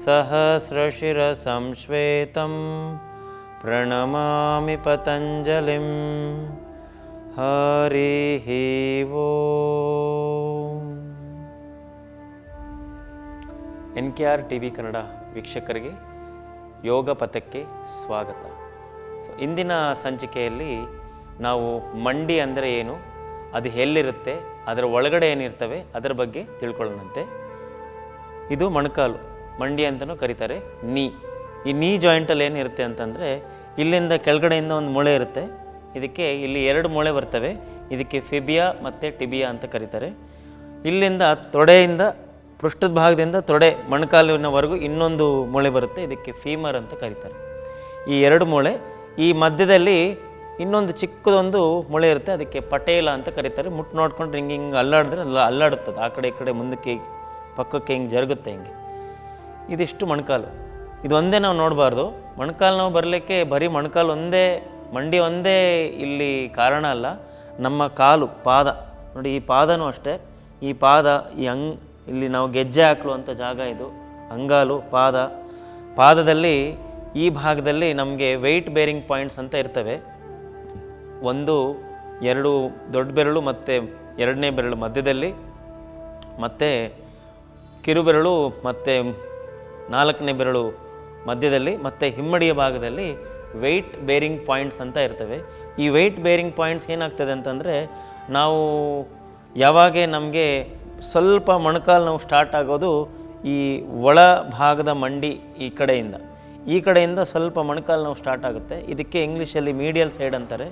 सहस्रशिरसंश्वेतं प्रणमामि पतञ्जलिं हरिः वो N K R T V Kannada ವೀಕ್ಷಕರಿಗೆ ಯೋಗ ಪಥಕ್ಕೆ ಸ್ವಾಗತ ಸೊ ಇಂದಿನ ಸಂಚಿಕೆಯಲ್ಲಿ ನಾವು ಮಂಡಿ ಅಂದರೆ ಏನು ಅದು ಎಲ್ಲಿರುತ್ತೆ ಅದರ ಒಳಗಡೆ ಏನಿರ್ತವೆ ಅದರ ಬಗ್ಗೆ ತಿಳ್ಕೊಳ್ಳೋಣಂತೆ ಇದು ಮೊಣಕಾಲು ಮಂಡಿ ಅಂತಲೂ ಕರೀತಾರೆ ನೀ. ಈ ನೀ ಜಾಯಿಂಟಲ್ಲಿ ಏನಿರುತ್ತೆ ಅಂತಂದರೆ ಇಲ್ಲಿಂದ ಕೆಳಗಡೆಯಿಂದ ಒಂದು ಮೊಳೆ ಇರುತ್ತೆ. ಇದಕ್ಕೆ ಇಲ್ಲಿ ಎರಡು ಮೊಳೆ ಬರ್ತವೆ. ಇದಕ್ಕೆ ಫಿಬಿಯಾ ಮತ್ತು ಟಿಬಿಯಾ ಅಂತ ಕರೀತಾರೆ. ಇಲ್ಲಿಂದ ತೊಡೆಯಿಂದ, ಪೃಷ್ಠದ ಭಾಗದಿಂದ ತೊಡೆ ಮೊಣಕಾಲಿನವರೆಗೂ ಇನ್ನೊಂದು ಮೊಳೆ ಬರುತ್ತೆ. ಇದಕ್ಕೆ ಫೀಮರ್ ಅಂತ ಕರೀತಾರೆ. ಈ ಎರಡು ಮೊಳೆ, ಈ ಮಧ್ಯದಲ್ಲಿ ಇನ್ನೊಂದು ಚಿಕ್ಕದೊಂದು ಮೊಳೆ ಇರುತ್ತೆ. ಅದಕ್ಕೆ ಪಟೇಲ ಅಂತ ಕರೀತಾರೆ. ಮುಟ್ಟು ನೋಡ್ಕೊಂಡು ಹಿಂಗೆ ಹಿಂಗೆ ಅಲ್ಲಾಡಿದ್ರೆ ಅಲ್ಲ ಅಲ್ಲಾಡುತ್ತದೆ. ಆ ಕಡೆ ಈ ಕಡೆ ಮುಂದಕ್ಕೆ, ಪಕ್ಕಕ್ಕೆ ಹಿಂಗೆ ಜರುಗುತ್ತೆ ಹಿಂಗೆ. ಇದಿಷ್ಟು ಮೊಣಕಾಲು. ಇದು ಒಂದೇ ನಾವು ನೋಡಬಾರ್ದು. ಮೊಣಕಾಲು ನಾವು ಬರಲಿಕ್ಕೆ ಬರೀ ಮೊಣಕಾಲು ಒಂದೇ, ಮಂಡಿ ಒಂದೇ ಇಲ್ಲಿ ಕಾರಣ ಅಲ್ಲ. ನಮ್ಮ ಕಾಲು, ಪಾದ. ನೋಡಿ, ಈ ಪಾದನೂ ಅಷ್ಟೇ. ಈ ಪಾದ, ಈ ಅಂಗ್ ಇಲ್ಲಿ ನಾವು ಗೆಜ್ಜೆ ಹಾಕ್ಳುವಂಥ ಜಾಗ ಇದು. ಅಂಗಾಲು, ಪಾದ. ಪಾದದಲ್ಲಿ ಈ ಭಾಗದಲ್ಲಿ ನಮಗೆ ವೆಯ್ಟ್ ಬೇರಿಂಗ್ ಪಾಯಿಂಟ್ಸ್ ಅಂತ ಇರ್ತವೆ. ಒಂದು, ಎರಡು ದೊಡ್ಡ ಬೆರಳು ಮತ್ತು ಎರಡನೇ ಬೆರಳು ಮಧ್ಯದಲ್ಲಿ. ಮತ್ತು ಕಿರುಬೆರಳು ಮತ್ತು ನಾಲ್ಕನೇ ಬೆರಳು ಮಧ್ಯದಲ್ಲಿ ಮತ್ತು ಹಿಮ್ಮಡಿಯ ಭಾಗದಲ್ಲಿ ವೆಯ್ಟ್ ಬೇರಿಂಗ್ ಪಾಯಿಂಟ್ಸ್ ಅಂತ ಇರ್ತವೆ. ಈ ವೆಯ್ಟ್ ಬೇರಿಂಗ್ ಪಾಯಿಂಟ್ಸ್ ಏನಾಗ್ತದೆ ಅಂತಂದರೆ ನಾವು ಯಾವಾಗ ನಮಗೆ ಸ್ವಲ್ಪ ಮೊಣಕಾಲು ನಾವು ಸ್ಟಾರ್ಟ್ ಆಗೋದು ಈ ಒಳ ಭಾಗದ ಮಂಡಿ ಈ ಕಡೆಯಿಂದ. ಈ ಕಡೆಯಿಂದ ಸ್ವಲ್ಪ ಮೊಣಕಾಲು ನಾವು ಸ್ಟಾರ್ಟ್ ಆಗುತ್ತೆ. ಇದಕ್ಕೆ ಇಂಗ್ಲೀಷಲ್ಲಿ ಮೀಡಿಯಲ್ ಸೈಡ್ ಅಂತಾರೆ.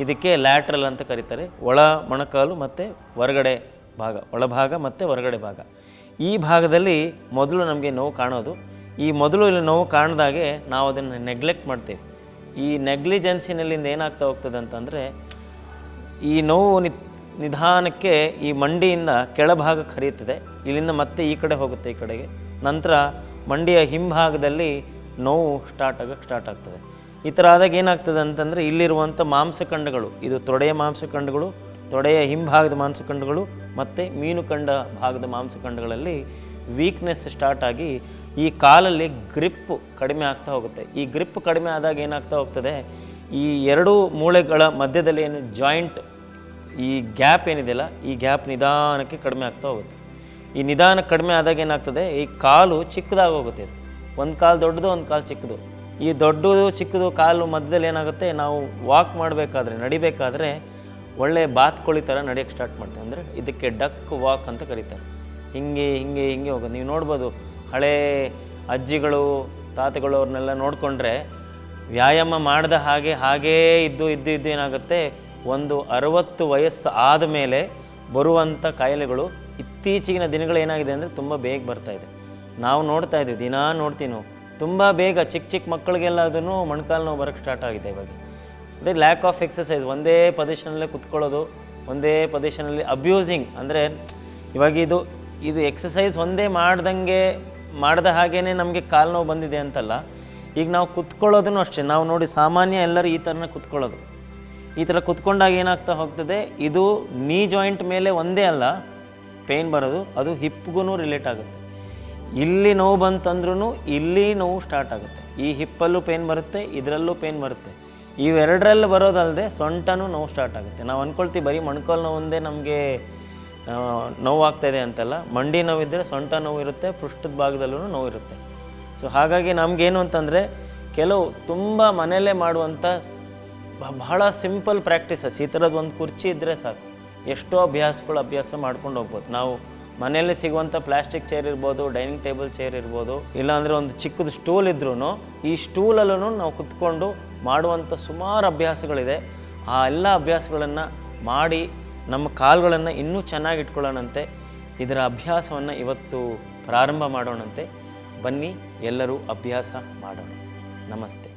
ಇದಕ್ಕೆ ಲ್ಯಾಟ್ರಲ್ ಅಂತ ಕರೀತಾರೆ. ಒಳ ಮೊಣಕಾಲು ಮತ್ತು ಹೊರಗಡೆ ಭಾಗ ಒಳಭಾಗ ಮತ್ತು ಹೊರಗಡೆ ಭಾಗ. ಈ ಭಾಗದಲ್ಲಿ ಮೊದಲು ನಮಗೆ ನೋವು ಕಾಣೋದು. ಈ ಮೊದಲು ಇಲ್ಲಿ ನೋವು ಕಾಣ್ದಾಗೆ ನಾವು ಅದನ್ನು ನೆಗ್ಲೆಕ್ಟ್ ಮಾಡ್ತೇವೆ. ಈ ನೆಗ್ಲಿಜೆನ್ಸಿನಲ್ಲಿಂದ ಏನಾಗ್ತಾ ಹೋಗ್ತದೆ ಅಂತಂದರೆ, ಈ ನೋವು ನಿಧಾನಕ್ಕೆ ಈ ಮಂಡಿಯಿಂದ ಕೆಳಭಾಗಕ್ಕೆ ಹರಿಯುತ್ತದೆ ಇಲ್ಲಿಂದ ಮತ್ತೆ ಈ ಕಡೆ ಹೋಗುತ್ತೆ ಈ ಕಡೆಗೆ. ನಂತರ ಮಂಡಿಯ ಹಿಂಭಾಗದಲ್ಲಿ ನೋವು ಸ್ಟಾರ್ಟ್ ಆಗಕ್ಕೆ ಸ್ಟಾರ್ಟ್ ಆಗ್ತದೆ. ಈ ಥರ ಆದಾಗ ಏನಾಗ್ತದೆ ಅಂತಂದರೆ ಇಲ್ಲಿರುವಂಥ ಮಾಂಸಖಂಡಗಳು, ಇದು ತೊಡೆಯ ಮಾಂಸಖಂಡಗಳು ತೊಡೆಯ ಹಿಂಭಾಗದ ಮಾಂಸಖಂಡಗಳು ಮತ್ತು ಮೀನುಖಂಡ ಭಾಗದ ಮಾಂಸಖಂಡಗಳಲ್ಲಿ ವೀಕ್ನೆಸ್ ಸ್ಟಾರ್ಟ್ ಆಗಿ ಈ ಕಾಲಲ್ಲಿ ಗ್ರಿಪ್ ಕಡಿಮೆ ಆಗ್ತಾ ಹೋಗುತ್ತೆ. ಈ ಗ್ರಿಪ್ ಕಡಿಮೆ ಆದಾಗ ಏನಾಗ್ತಾ ಹೋಗ್ತದೆ? ಈ ಎರಡೂ ಮೂಳೆಗಳ ಮಧ್ಯದಲ್ಲಿ ಏನು ಜಾಯಿಂಟ್ ಈ ಗ್ಯಾಪ್ ಏನಿದೆಯಲ್ಲ, ಈ ಗ್ಯಾಪ್ ನಿಧಾನಕ್ಕೆ ಕಡಿಮೆ ಆಗ್ತಾ ಹೋಗುತ್ತೆ. ಈ ನಿಧಾನ ಕಡಿಮೆ ಆದಾಗ ಏನಾಗ್ತದೆ? ಈ ಕಾಲು ಚಿಕ್ಕದಾಗೋಗುತ್ತೆ ಇದು. ಒಂದು ಕಾಲು ದೊಡ್ಡದು, ಒಂದು ಕಾಲು ಚಿಕ್ಕದು. ಈ ದೊಡ್ಡದು, ಚಿಕ್ಕದು, ಕಾಲು ಮಧ್ಯದಲ್ಲಿ ಏನಾಗುತ್ತೆ? ನಾವು ವಾಕ್ ಮಾಡಬೇಕಾದ್ರೆ, ನಡಿಬೇಕಾದ್ರೆ ಒಳ್ಳೆ ಬಾತ್ಕೋಳಿ ಥರ ನಡೆಯೋಕ್ಕೆ ಸ್ಟಾರ್ಟ್ ಮಾಡ್ತೇವೆ. ಅಂದರೆ ಇದಕ್ಕೆ ಡಕ್ ವಾಕ್ ಅಂತ ಕರೀತಾರೆ. ಹಿಂಗೆ ಹಿಂಗೆ ಹಿಂಗೆ ಹೋಗೋದು. ನೀವು ನೋಡ್ಬೋದು, ಹಳೇ ಅಜ್ಜಿಗಳು, ತಾತಗಳು ಅವ್ರನ್ನೆಲ್ಲ ನೋಡಿಕೊಂಡ್ರೆ ವ್ಯಾಯಾಮ ಮಾಡಿದ ಹಾಗೆ, ಹಾಗೇ ಇದ್ದು ಇದ್ದು ಇದ್ದು ಏನಾಗುತ್ತೆ? ಒಂದು ಅರವತ್ತು ವಯಸ್ಸು ಆದ ಮೇಲೆ ಬರುವಂಥ ಕಾಯಿಲೆಗಳು ಇತ್ತೀಚಿನ ದಿನಗಳು ಏನಾಗಿದೆ ಅಂದರೆ ತುಂಬ ಬೇಗ ಬರ್ತಾ ಇದೆ. ನಾವು ನೋಡ್ತಾ ಇದ್ದೀವಿ ದಿನಾ ನೋಡ್ತೀವಿ ನಾವು ತುಂಬ ಬೇಗ ಚಿಕ್ಕ ಚಿಕ್ಕ ಮಕ್ಕಳಿಗೆಲ್ಲ ಅದನ್ನು ಮೊಣಕಾಲು ನೋವು ಬರೋಕ್ಕೆ ಸ್ಟಾರ್ಟ್ ಆಗಿದೆ ಇವಾಗ. ಅದೇ ಲ್ಯಾಕ್ ಆಫ್ ಎಕ್ಸಸೈಸ್ ಒಂದೇ ಪೊಸಿಷನಲ್ಲೇ ಕುತ್ಕೊಳ್ಳೋದು, ಒಂದೇ ಪೊಸಿಷನಲ್ಲಿ ಅಬ್ಯೂಸಿಂಗ್ ಅಂದರೆ ಇವಾಗ ಇದು ಇದು ಎಕ್ಸಸೈಸ್ ಒಂದೇ ಮಾಡ್ದಂಗೆ, ಮಾಡಿದ ಹಾಗೇ ನಮಗೆ ಕಾಲು ನೋವು ಬಂದಿದೆ ಅಂತಲ್ಲ, ಈಗ ನಾವು ಕುತ್ಕೊಳ್ಳೋದನ್ನು ಅಷ್ಟೇ. ನಾವು ನೋಡಿ ಸಾಮಾನ್ಯ ಎಲ್ಲರೂ ಈ ಥರನೇ ಕುತ್ಕೊಳ್ಳೋದು. ಈ ಥರ ಕುತ್ಕೊಂಡಾಗ ಏನಾಗ್ತಾ ಹೋಗ್ತದೆ? ಇದು ನೀ ಜಾಯಿಂಟ್ ಮೇಲೆ ಒಂದೇ ಅಲ್ಲ ಪೇಯ್ನ್ ಬರೋದು, ಅದು ಹಿಪ್ಗೂ ರಿಲೇಟ್ ಆಗುತ್ತೆ. ಇಲ್ಲಿ ನೋವು ಬಂತಂದ್ರೂ ಇಲ್ಲಿ ನೋವು ಸ್ಟಾರ್ಟ್ ಆಗುತ್ತೆ. ಈ ಹಿಪ್ಪಲ್ಲೂ ಪೇನ್ ಬರುತ್ತೆ, ಇದರಲ್ಲೂ ಪೇನ್ ಬರುತ್ತೆ. ಇವೆರಡರಲ್ಲಿ ಬರೋದಲ್ಲದೆ ಸೊಂಟನೂ ನೋವು ಸ್ಟಾರ್ಟ್ ಆಗುತ್ತೆ. ನಾವು ಅಂದ್ಕೊಳ್ತೀವಿ ಬರೀ ಮೊಣಕಾಲು ನೋವು ಒಂದೇ ನಮಗೆ ನೋವಾಗ್ತಾಯಿದೆ ಅಂತಲ್ಲ. ಮಂಡಿ ನೋವಿದ್ದರೆ ಸೊಂಟ ನೋವು ಇರುತ್ತೆ, ಪೃಷ್ಠದ ಭಾಗದಲ್ಲೂ ನೋವು ಇರುತ್ತೆ. ಸೊ ಹಾಗಾಗಿ ನಮಗೇನು ಅಂತಂದರೆ ಕೆಲವು ತುಂಬ ಮನೆಯಲ್ಲೇ ಮಾಡುವಂಥ ಬಹಳ ಸಿಂಪಲ್ ಪ್ರಾಕ್ಟೀಸಸ್ ಈ ಥರದ್ದು ಒಂದು ಕುರ್ಚಿ ಇದ್ದರೆ ಸಾಕು. ಎಷ್ಟೋ ಅಭ್ಯಾಸಗಳು ಅಭ್ಯಾಸ ಮಾಡ್ಕೊಂಡು ಹೋಗ್ಬೋದು. ನಾವು ಮನೆಯಲ್ಲಿ ಸಿಗುವಂಥ ಪ್ಲಾಸ್ಟಿಕ್ ಚೇರ್ ಇರ್ಬೋದು, ಡೈನಿಂಗ್ ಟೇಬಲ್ ಚೇರ್ ಇರ್ಬೋದು, ಇಲ್ಲಾಂದರೆ ಒಂದು ಚಿಕ್ಕದು ಸ್ಟೂಲ್ ಇದ್ರೂ ಈ ಸ್ಟೂಲಲ್ಲೂ ನಾವು ಕುತ್ಕೊಂಡು ಮಾಡುವಂಥ ಸುಮಾರು ಅಭ್ಯಾಸಗಳಿದೆ. ಆ ಎಲ್ಲ ಅಭ್ಯಾಸಗಳನ್ನು ಮಾಡಿ ನಮ್ಮ ಕಾಲುಗಳನ್ನು ಇನ್ನೂ ಚೆನ್ನಾಗಿ ಇಟ್ಕೊಳ್ಳೋಣಂತೆ ಇದರ ಅಭ್ಯಾಸವನ್ನು ಇವತ್ತು ಪ್ರಾರಂಭ ಮಾಡೋಣಂತೆ. ಬನ್ನಿ, ಎಲ್ಲರೂ ಅಭ್ಯಾಸ ಮಾಡೋಣ. ನಮಸ್ತೆ.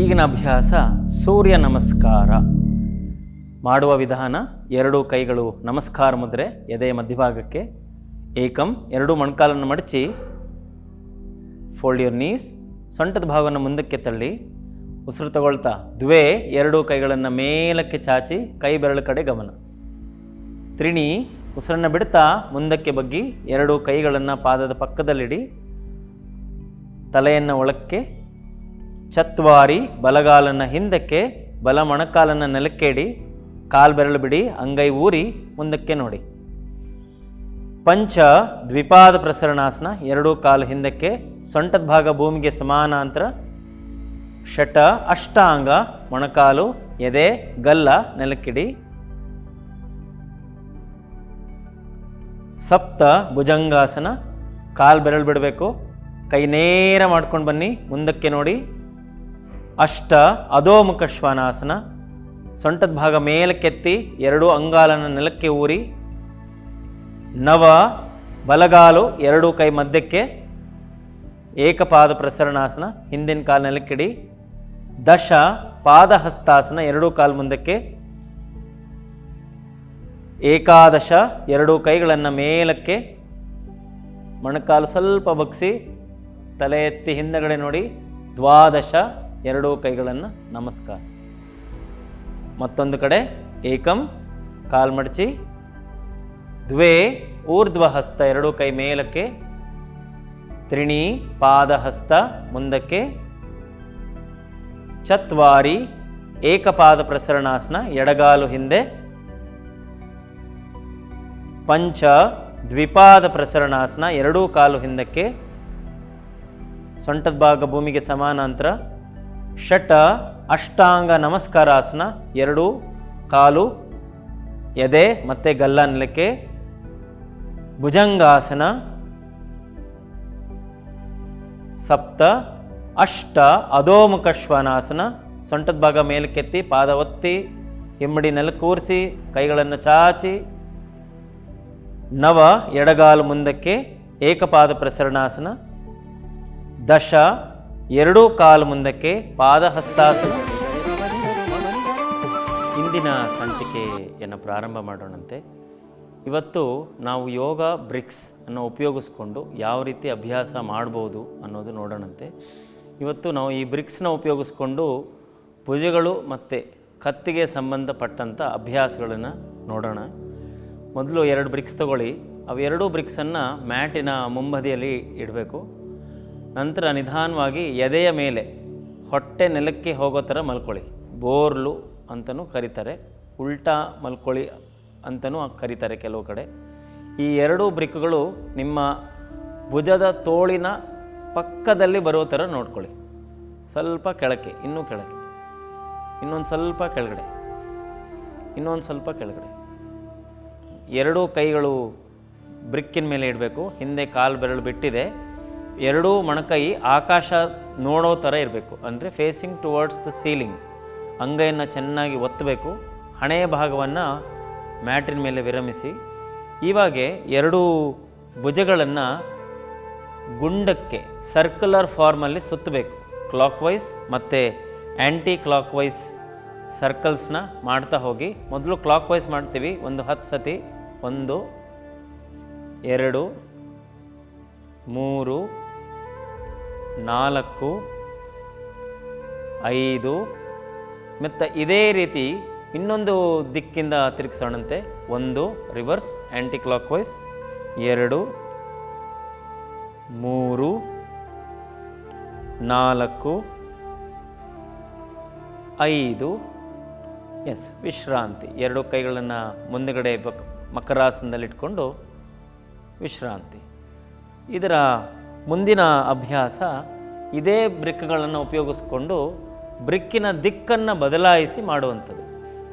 ಈಗಿನ ಅಭ್ಯಾಸ ಸೂರ್ಯ ನಮಸ್ಕಾರ ಮಾಡುವ ವಿಧಾನ ಎರಡು ಕೈಗಳು ನಮಸ್ಕಾರ ಮುದ್ರೆ ಎದೆ ಮಧ್ಯಭಾಗಕ್ಕೆ. ಏಕಂ ಎರಡು ಮೊಣಕಾಲನ್ನು ಮಡಚಿ ಫೋಲ್ಡ್ ಯುವರ್ ನೀಸ್ ಸೊಂಟದ ಭಾಗವನ್ನು ಮುಂದಕ್ಕೆ ತಳ್ಳಿ, ಉಸಿರು ತಗೊಳ್ತಾ ದ್ವೇ ಎರಡು ಕೈಗಳನ್ನು ಮೇಲಕ್ಕೆ ಚಾಚಿ ಕೈ ಬೆರಳು ಕಡೆ ಗಮನ. ತ್ರಿಣಿ ಉಸಿರನ್ನು ಬಿಡ್ತಾ ಮುಂದಕ್ಕೆ ಬಗ್ಗಿ ಎರಡು ಕೈಗಳನ್ನು ಪಾದದ ಪಕ್ಕದಲ್ಲಿಡಿ ತಲೆಯನ್ನು ಒಳಕ್ಕೆ ಚತ್ವಾರಿ ಬಲಗಾಲನ್ನು ಹಿಂದಕ್ಕೆ ಬಲ ಮೊಣಕಾಲನ್ನು ನೆಲಕ್ಕೆ ಇಡಿ ಕಾಲು ಬೆರಳು ಬಿಡಿ, ಅಂಗೈ ಊರಿ ಮುಂದಕ್ಕೆ ನೋಡಿ. ಪಂಚ ದ್ವಿಪಾದ ಪ್ರಸರಣಾಸನ ಎರಡೂ ಕಾಲು ಹಿಂದಕ್ಕೆ, ಸೊಂಟದ ಭಾಗ ಭೂಮಿಗೆ ಸಮಾನಾಂತರ. ಷಟ ಅಷ್ಟಾಂಗ ಮೊಣಕಾಲು, ಎದೆ ಗಲ್ಲ ನೆಲಕ್ಕಿಡಿ. ಸಪ್ತ ಭುಜಂಗಾಸನ ಕಾಲು ಬೆರಳು ಬಿಡಬೇಕು. ಕೈ ನೇರ ಮಾಡ್ಕೊಂಡು ಬನ್ನಿ, ಮುಂದಕ್ಕೆ ನೋಡಿ. ಅಷ್ಟ ಅಧೋಮುಖ ಶ್ವಾನಾಸನ, ಸೊಂಟದ ಭಾಗ ಮೇಲಕ್ಕೆತ್ತಿ ಎರಡೂ ಅಂಗಾಲನ್ನು ನೆಲಕ್ಕೆ ಊರಿ, ನವ ಬಲಗಾಲು ಎರಡೂ ಕೈ ಮಧ್ಯಕ್ಕೆ ಏಕಪಾದ ಪ್ರಸರಣಾಸನ ಹಿಂದಿನ ಕಾಲು ನೆಲಕ್ಕಿಡಿ, ದಶ ಪಾದಹಸ್ತಾಸನ ಎರಡೂ ಕಾಲು ಮುಂದಕ್ಕೆ, ಏಕಾದಶ ಎರಡೂ ಕೈಗಳನ್ನು ಮೇಲಕ್ಕೆ ಮೊಣಕಾಲು ಸ್ವಲ್ಪ ಬಗ್ಸಿ ತಲೆ ಎತ್ತಿ ಹಿಂದಗಡೆ ನೋಡಿ ದ್ವಾದಶ ಎರಡೂ ಕೈಗಳನ್ನು ನಮಸ್ಕಾರ. ಮತ್ತೊಂದು ಕಡೆ ಏಕಂ ಕಾಲ್ ಮಡಚಿ ದ್ವೇ ಊರ್ಧ್ವ ಹಸ್ತ ಎರಡೂ ಕೈ ಮೇಲಕ್ಕೆ, ತ್ರಿಣಿ, ಪಾದಹಸ್ತ ಮುಂದಕ್ಕೆ, ಚತ್ವಾರಿ, ಏಕಪಾದ ಪ್ರಸರಣಾಸನ ಎಡಗಾಲು ಹಿಂದೆ, ಪಂಚ, ದ್ವಿಪಾದ ಪ್ರಸರಣಾಸನ ಎರಡೂ ಕಾಲು ಹಿಂದಕ್ಕೆ, ಸೊಂಟದ ಭಾಗ ಭೂಮಿಗೆ ಸಮಾನಾಂತರ ಷಟ ಅಷ್ಟಾಂಗ ನಮಸ್ಕಾರಾಸನ ಎರಡು ಕಾಲು ಎದೆ ಮತ್ತು ಗಲ್ಲ ನೆಲಕ್ಕೆ ಭುಜಂಗಾಸನ ಸಪ್ತ ಅಷ್ಟ ಅಧೋಮುಖ ಶ್ವಾನಾಸನ ಸೊಂಟದ ಭಾಗ ಮೇಲಕ್ಕೆತ್ತಿ ಪಾದ ಒತ್ತಿ ಹಿಮ್ಮಡಿ ನೆಲ ಕೂರಿಸಿ ಕೈಗಳನ್ನು ಚಾಚಿ ನವ ಎಡಗಾಲು ಮುಂದಕ್ಕೆ ಏಕಪಾದ ಪ್ರಸರಣಾಸನ ದಶ ಎರಡೂ ಕಾಲು ಮುಂದಕ್ಕೆ ಪಾದಹಸ್ತಾಸನ. ಇಂದಿನ ಸಂಚಿಕೆಯನ್ನು ಪ್ರಾರಂಭ ಮಾಡೋಣಂತೆ. ಇವತ್ತು ನಾವು ಯೋಗ ಬ್ರಿಕ್ಸ್ ಅನ್ನು ಉಪಯೋಗಿಸ್ಕೊಂಡು ಯಾವ ರೀತಿ ಅಭ್ಯಾಸ ಮಾಡ್ಬೋದು ಅನ್ನೋದು ನೋಡೋಣಂತೆ. ಇವತ್ತು ನಾವು ಈ ಬ್ರಿಕ್ಸ್ನ ಉಪಯೋಗಿಸ್ಕೊಂಡು ಭುಜಗಳು ಮತ್ತು ಕತ್ತಿಗೆ ಸಂಬಂಧಪಟ್ಟಂಥ ಅಭ್ಯಾಸಗಳನ್ನು ನೋಡೋಣ. ಮೊದಲು ಎರಡು ಬ್ರಿಕ್ಸ್ ತಗೊಳ್ಳಿ. ಅವೆರಡೂ ಬ್ರಿಕ್ಸನ್ನು ಮ್ಯಾಟಿನ ಮುಂಬದಿಯಲ್ಲಿ ಇಡಬೇಕು. ನಂತರ ನಿಧಾನವಾಗಿ ಎದೆಯ ಮೇಲೆ ಹೊಟ್ಟೆ ನೆಲಕ್ಕೆ ಹೋಗೋ ಥರ ಮಲ್ಕೊಳ್ಳಿ. ಬೋರ್ಲು ಅಂತಲೂ ಕರೀತಾರೆ, ಉಲ್ಟಾ ಮಲ್ಕೊಳ್ಳಿ ಅಂತಲೂ ಕರೀತಾರೆ ಕೆಲವು ಕಡೆ. ಈ ಎರಡೂ ಬ್ರಿಕ್ಗಳು ನಿಮ್ಮ ಭುಜದ ತೋಳಿನ ಪಕ್ಕದಲ್ಲಿ ಬರೋ ಥರ ನೋಡ್ಕೊಳ್ಳಿ. ಸ್ವಲ್ಪ ಕೆಳಕ್ಕೆ, ಇನ್ನೂ ಕೆಳಕ್ಕೆ ಇನ್ನೊಂದು ಸ್ವಲ್ಪ ಕೆಳಗಡೆ. ಇನ್ನೊಂದು ಸ್ವಲ್ಪ ಕೆಳಗಡೆ. ಎರಡೂ ಕೈಗಳು ಬ್ರಿಕ್ಕಿನ ಮೇಲೆ ಇಡಬೇಕು. ಹಿಂದೆ ಕಾಲು ಬೆರಳು ಬಿಟ್ಟಿದೆ. ಎರಡೂ ಮೊಣಕೈ ಆಕಾಶ ನೋಡೋ ಥರ ಇರಬೇಕು. ಅಂದರೆ ಫೇಸಿಂಗ್ ಟುವರ್ಡ್ಸ್ ದ ಸೀಲಿಂಗ್ ಅಂಗೈಯನ್ನು ಚೆನ್ನಾಗಿ ಒತ್ತಬೇಕು. ಹಣೆಯ ಭಾಗವನ್ನು ಮ್ಯಾಟಿನ ಮೇಲೆ ವಿರಮಿಸಿ. ಇವಾಗೆ ಎರಡೂ ಭುಜಗಳನ್ನು ಗುಂಡಕ್ಕೆ ಸರ್ಕ್ಯುಲರ್ ಫಾರ್ಮಲ್ಲಿ ಸುತ್ತಬೇಕು. ಕ್ಲಾಕ್ ವೈಸ್ ಮತ್ತು ಆ್ಯಂಟಿ ಕ್ಲಾಕ್ ವೈಸ್ ಸರ್ಕಲ್ಸ್ನ ಮಾಡ್ತಾ ಹೋಗಿ. ಮೊದಲು ಕ್ಲಾಕ್ ವೈಸ್ ಮಾಡ್ತೀವಿ. ಒಂದು ಹತ್ತು ಸತಿ. ಒಂದು, ಎರಡು, ಮೂರು ನಾಲ್ಕು, ಐದು, ಮತ್ತು ಇದೇ ರೀತಿ ಇನ್ನೊಂದು ದಿಕ್ಕಿಂದ ತಿರುಗಿಸೋಣಂತೆ. ಒಂದು ರಿವರ್ಸ್ ಆ್ಯಂಟಿ ಕ್ಲಾಕ್ ವೈಸ್ ಎರಡು, ಮೂರು, ನಾಲ್ಕು, ಐದು. ಎಸ್ ವಿಶ್ರಾಂತಿ. ಎರಡು ಕೈಗಳನ್ನು ಮುಂದುಗಡೆ ಮಕರಾಸನದಲ್ಲಿಟ್ಕೊಂಡು ವಿಶ್ರಾಂತಿ. ಇದರ ಮುಂದಿನ ಅಭ್ಯಾಸ ಇದೇ ಬ್ರಿಕ್ಗಳನ್ನು ಉಪಯೋಗಿಸ್ಕೊಂಡು ಬ್ರಿಕ್ಕಿನ ದಿಕ್ಕನ್ನು ಬದಲಾಯಿಸಿ ಮಾಡುವಂಥದ್ದು.